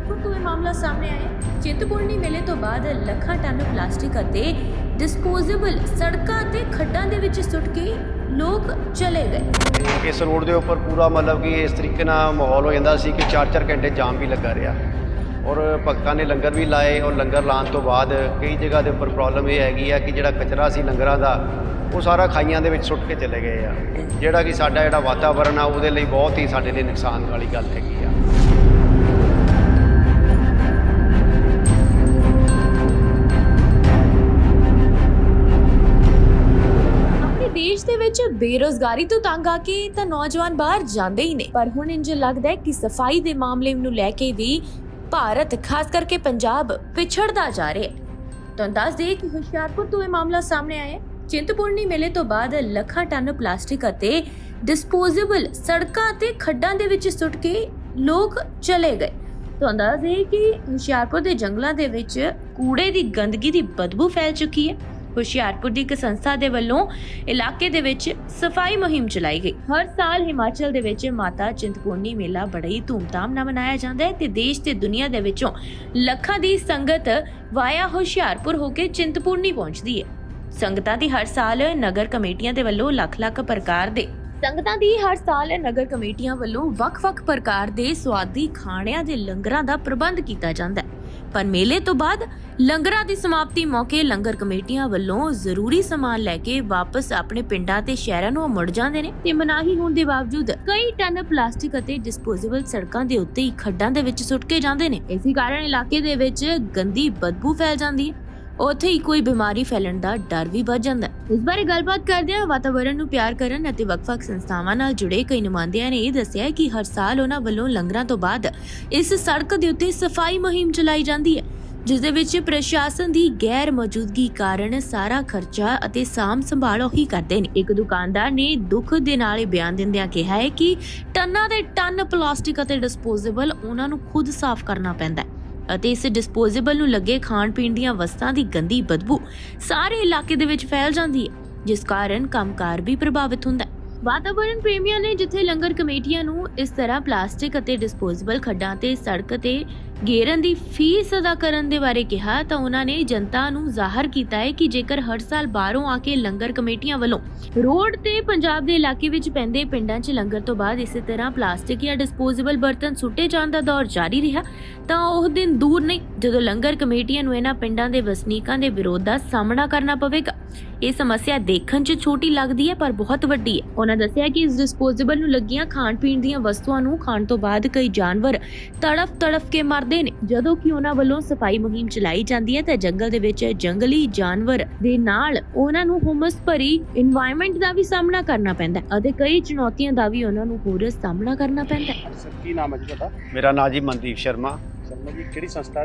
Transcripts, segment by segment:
ਹੁਸ਼ਿਆਰਪੁਰ ਤੋਂ ਇਹ ਮਾਮਲਾ ਸਾਹਮਣੇ ਆਇਆ ਹੈ। ਚਿੰਤਪੁਰਨੀ ਮੇਲੇ ਤੋਂ ਬਾਅਦ ਲੱਖਾਂ ਟਨ ਪਲਾਸਟਿਕ ਅਤੇ ਡਿਸਪੋਜ਼ੇਬਲ ਸੜਕਾਂ ਤੇ ਖੱਡਾਂ ਦੇ ਵਿੱਚ ਸੁੱਟ ਕੇ ਲੋਕ ਚਲੇ ਗਏ। ਇਸ ਰੋਡ ਦੇ ਉੱਪਰ ਪੂਰਾ ਮਤਲਬ ਕਿ ਇਸ ਤਰੀਕੇ ਨਾਲ ਮਾਹੌਲ ਹੋ ਜਾਂਦਾ ਸੀ ਕਿ 4-4 ਘੰਟੇ ਜਾਮ ਵੀ ਲੱਗਾ ਰਿਹਾ। ਔਰ ਭਗਤਾਂ ਨੇ ਲੰਗਰ ਵੀ ਲਾਏ ਔਰ ਲੰਗਰ ਲਾਉਣ ਤੋਂ ਬਾਅਦ ਕਈ ਜਗ੍ਹਾ ਦੇ ਉੱਪਰ ਪ੍ਰੋਬਲਮ ਇਹ ਹੈਗੀ ਆ ਕਿ ਜਿਹੜਾ ਕਚਰਾ ਸੀ ਲੰਗਰਾਂ ਦਾ, ਉਹ ਸਾਰਾ ਖਾਈਆਂ ਦੇ ਵਿੱਚ ਸੁੱਟ ਕੇ ਚਲੇ ਗਏ ਆ। ਜਿਹੜਾ ਕਿ ਸਾਡਾ ਜਿਹੜਾ ਵਾਤਾਵਰਣ ਆ, ਉਹਦੇ ਲਈ ਬਹੁਤ ਹੀ ਸਾਡੇ ਲਈ ਨੁਕਸਾਨ ਵਾਲੀ ਗੱਲ ਹੈਗੀ ਦੇਸ਼ ਦੇ ਵਿੱਚ ਬੇਰੋਜ਼ਗਾਰੀ ਤੋਂ ਤੰਗ ਆ ਕੇ ਤਾਂ ਨੌਜਵਾਨ ਬਾਹਰ ਜਾਂਦੇ ਹੀ ਨੇ। ਪਰ ਹੁਣ ਇੰਜ ਲੱਗਦਾ ਹੈ ਕਿ ਸਫ਼ਾਈ ਦੇ ਮਾਮਲੇ ਨੂੰ ਲੈ ਕੇ ਵੀ ਭਾਰਤ, ਖਾਸ ਕਰਕੇ ਪੰਜਾਬ, ਪਿਛੜਦਾ ਜਾ ਰਿਹਾ ਹੈ। ਤੁਹਾਨੂੰ ਦੱਸ ਦਈਏ ਕਿ ਹੁਸ਼ਿਆਰਪੁਰ ਤੋਂ ਇਹ ਮਾਮਲਾ ਸਾਹਮਣੇ ਆਇਆ ਹੈ। ਚਿੰਤਪੁਰਨੀ ਮੇਲੇ ਤੋਂ ਬਾਅਦ ਲੱਖਾਂ ਟਨ ਪਲਾਸਟਿਕ ਅਤੇ ਡਿਸਪੋਜ਼ੇਬਲ ਸੜਕਾਂ ਤੇ ਖੱਡਾਂ ਦੇ ਵਿੱਚ ਸੁੱਟ ਕੇ ਲੋਕ ਚਲੇ ਗਏ। ਤੁਹਾਨੂੰ ਦੱਸ ਦਈਏ ਕਿ ਹੁਸ਼ਿਆਰਪੁਰ ਦੇ ਜੰਗਲਾਂ ਦੇ ਵਿੱਚ ਕੂੜੇ ਦੀ ਗੰਦਗੀ ਦੀ ਬਦਬੂ ਫੈਲ ਚੁੱਕੀ ਹੈ। ਹੁਸ਼ਿਆਰਪੁਰ ਦੀ ਇੱਕ ਸੰਸਥਾ ਦੇ ਵੱਲੋਂ ਇਲਾਕੇ ਦੇ ਵਿੱਚ ਸਫ਼ਾਈ ਮੁਹਿੰਮ ਚਲਾਈ ਗਈ। ਹਰ ਸਾਲ ਹਿਮਾਚਲ ਦੇ ਵਿੱਚ ਮਾਤਾ ਚਿੰਤਪੂਰਨੀ ਮੇਲਾ ਬੜਾ ਹੀ ਧੂਮਧਾਮ ਨਾਲ ਮਨਾਇਆ ਜਾਂਦਾ ਹੈ ਤੇ ਦੇਸ਼ ਤੇ ਦੁਨੀਆ ਦੇ ਵਿੱਚੋਂ ਲੱਖਾਂ ਦੀ ਸੰਗਤ ਵਾਇਆ ਹੁਸ਼ਿਆਰਪੁਰ ਹੋ ਕੇ ਚਿੰਤਪੂਰਨੀ ਪਹੁੰਚਦੀ ਹੈ। ਸੰਗਤਾਂ ਦੀ ਹਰ ਸਾਲ ਨਗਰ ਕਮੇਟੀਆਂ ਦੇ ਵੱਲੋਂ ਲੱਖ-ਲੱਖ ਪ੍ਰਕਾਰ ਦੇ ਸੰਗਤਾਂ ਦੀ ਹਰ ਸਾਲ ਨਗਰ ਕਮੇਟੀਆਂ ਵੱਲੋਂ ਵੱਖ-ਵੱਖ ਪ੍ਰਕਾਰ ਦੇ ਸਵਾਦੀ ਖਾਣਿਆਂ ਦੇ ਲੰਗਰਾਂ ਦਾ ਪ੍ਰਬੰਧ ਕੀਤਾ ਜਾਂਦਾ ਹੈ। ਪਰ ਮੇਲੇ ਤੋਂ ਬਾਅਦ ਲੰਗਰਾਂ ਦੀ ਸਮਾਪਤੀ ਮੌਕੇ ਲੰਗਰ ਕਮੇਟੀਆਂ ਵੱਲੋਂ ਜ਼ਰੂਰੀ ਸਮਾਨ ਲੈ ਕੇ ਵਾਪਸ ਆਪਣੇ ਪਿੰਡਾਂ ਤੇ ਸ਼ਹਿਰਾਂ ਨੂੰ ਮੁੜ ਜਾਂਦੇ ਨੇ ਤੇ ਮਨਾਹੀ ਹੋਣ ਦੇ ਬਾਵਜੂਦ ਕਈ ਟਨ ਪਲਾਸਟਿਕ ਅਤੇ ਡਿਸਪੋਜ਼ੇਬਲ ਸੜਕਾਂ ਦੇ ਉੱਤੇ ਹੀ ਖੱਡਾਂ ਦੇ ਵਿੱਚ ਸੁੱਟ ਕੇ ਜਾਂਦੇ ਨੇ। ਇਸੇ ਕਾਰਨ ਇਲਾਕੇ ਦੇ ਵਿੱਚ ਗੰਦੀ ਬਦਬੂ ਫੈਲ ਜਾਂਦੀ ਹੈ। ਉੱਥੇ ਹੀ ਕੋਈ ਬਿਮਾਰੀ ਫੈਲਣ ਦਾ ਡਰ ਵੀ ਵੱਧ ਜਾਂਦਾ ਹੈ। ਇਸ ਬਾਰੇ ਗੱਲਬਾਤ ਕਰਦੇ ਹਾਂ ਵਾਤਾਵਰਣ ਨੂੰ ਪਿਆਰ ਕਰਨ ਅਤੇ ਵੱਖ-ਵੱਖ ਸੰਸਥਾਵਾਂ ਨਾਲ ਜੁੜੇ ਕਈ ਨੁਮਾਇੰਦਿਆਂ ਨੇ ਇਹ ਦੱਸਿਆ ਕਿ ਹਰ ਸਾਲ ਉਹਨਾਂ ਵੱਲੋਂ ਲੰਗਰਾਂ ਤੋਂ ਬਾਅਦ ਇਸ ਸੜਕ ਦੇ ਉੱਤੇ ਸਫ਼ਾਈ ਮੁਹਿੰਮ ਚਲਾਈ ਜਾਂਦੀ ਹੈ, ਜਿਸ ਦੇ ਵਿੱਚ ਪ੍ਰਸ਼ਾਸਨ ਦੀ ਗੈਰ ਮੌਜੂਦਗੀ ਕਾਰਨ ਸਾਰਾ ਖਰਚਾ ਅਤੇ ਸਾਮ ਸੰਭਾਲ ਉਹੀ ਕਰਦੇ ਨੇ। ਇੱਕ ਦੁਕਾਨਦਾਰ ਨੇ ਦੁੱਖ ਦੇ ਨਾਲ ਇਹ ਬਿਆਨ ਦਿੰਦਿਆਂ ਕਿਹਾ ਹੈ ਕਿ ਟੰਨਾਂ ਦੇ ਟਨ ਪਲਾਸਟਿਕ ਅਤੇ ਡਿਸਪੋਜ਼ੇਬਲ ਉਹਨਾਂ ਨੂੰ ਖੁਦ ਸਾਫ਼ ਕਰਨਾ ਪੈਂਦਾ ਹੈ। ਅਤੇ ਇਸ ਡਿਸਪੋਜ਼ੇਬਲ ਨੂੰ ਲੱਗੇ ਖਾਣ ਪੀਣ ਦੀਆਂ ਵਸਤਾਂ ਦੀ ਗੰਦੀ ਬਦਬੂ ਸਾਰੇ ਇਲਾਕੇ ਦੇ ਵਿੱਚ ਫੈਲ ਜਾਂਦੀ ਹੈ, ਜਿਸ ਕਾਰਨ ਕੰਮਕਾਰ ਵੀ ਪ੍ਰਭਾਵਿਤ ਹੁੰਦਾ ਹੈ। ਵਾਤਾਵਰਣ ਪ੍ਰੇਮੀਆਂ ਨੇ ਜਿੱਥੇ ਲੰਗਰ ਕਮੇਟੀਆਂ ਨੂੰ ਇਸ ਤਰ੍ਹਾਂ ਪਲਾਸਟਿਕ ਅਤੇ ਡਿਸਪੋਜ਼ੇਬਲ ਖੱਡਾਂ ਤੇ ਸੜਕ ਤੇ ਗੇਰਨ ਦੀ ਫੀਸ ਅਦਾ ਕਰਨ ਦੇ ਬਾਰੇ ਕਿਹਾ ਤਾਂ ਉਹਨਾਂ ਨੇ ਜਨਤਾ ਨੂੰ ਜ਼ਾਹਰ ਕੀਤਾ ਹੈ ਕਿ ਜੇਕਰ ਹਰ ਸਾਲ ਬਾਹਰੋਂ ਆ ਕੇ ਲੰਗਰ ਕਮੇਟੀਆਂ ਵੱਲੋਂ ਰੋਡ ਤੇ ਪੰਜਾਬ ਦੇ ਇਲਾਕੇ ਵਿੱਚ ਪੈਂਦੇ ਪਿੰਡਾਂ 'ਚ ਲੰਗਰ ਤੋਂ ਬਾਅਦ ਇਸੇ ਤਰ੍ਹਾਂ ਪਲਾਸਟਿਕ ਜਾਂ ਡਿਸਪੋਜ਼ੇਬਲ ਬਰਤਨ ਸੁੱਟੇ ਜਾਣ ਦਾ ਦੌਰ ਜਾਰੀ ਰਿਹਾ, ਤਾਂ ਉਹ ਦਿਨ ਦੂਰ ਨਹੀਂ ਜਦੋਂ ਲੰਗਰ ਕਮੇਟੀਆਂ ਨੂੰ ਇਹਨਾਂ ਪਿੰਡਾਂ ਦੇ ਵਸਨੀਕਾਂ ਦੇ ਵਿਰੋਧ ਦਾ ਸਾਹਮਣਾ ਕਰਨਾ ਪਵੇਗਾ। ਇਹ ਸਮੱਸਿਆ ਦੇਖਣ 'ਚ ਛੋਟੀ ਲੱਗਦੀ ਹੈ, ਪਰ ਬਹੁਤ ਵੱਡੀ ਹੈ। ਉਹਨਾਂ ਦੱਸਿਆ ਕਿ ਇਸ ਡਿਸਪੋਜ਼ੇਬਲ ਨੂੰ ਲੱਗੀਆਂ ਖਾਣ ਪੀਣ ਦੀਆਂ ਵਸਤੂਆਂ ਨੂੰ ਖਾਣ ਤੋਂ ਬਾਅਦ ਕਈ ਜਾਨਵਰ ਤੜਫ ਤੜਫ ਕੇ ਮਰ ਕਰਦੇ ਨੇ। ਜਦੋਂ ਕਿ ਉਹਨਾਂ ਵੱਲੋਂ ਸਫ਼ਾਈ ਮੁਹਿੰਮ ਚਲਾਈ ਜਾਂਦੀ ਹੈ ਤਾਂ ਜੰਗਲ ਦੇ ਵਿੱਚ ਜੰਗਲੀ ਜਾਨਵਰ ਦੇ ਨਾਲ ਉਹਨਾਂ ਨੂੰ ਹਮਸ ਭਰੀ এনवायरमेंट ਦਾ ਵੀ ਸਾਹਮਣਾ ਕਰਨਾ ਪੈਂਦਾ ਅਤੇ ਕਈ ਚੁਣੌਤੀਆਂ ਦਾ ਵੀ ਉਹਨਾਂ ਨੂੰ ਹੋਰ ਸਾਹਮਣਾ ਕਰਨਾ ਪੈਂਦਾ ਸਰ ਕੀ ਨਾਮ ਹੈ ਜੀ ਤੁਹਾਡਾ? ਮੇਰਾ ਨਾਮ ਜੀ ਮਨਦੀਪ ਸ਼ਰਮਾ। ਸੰਸਥਾ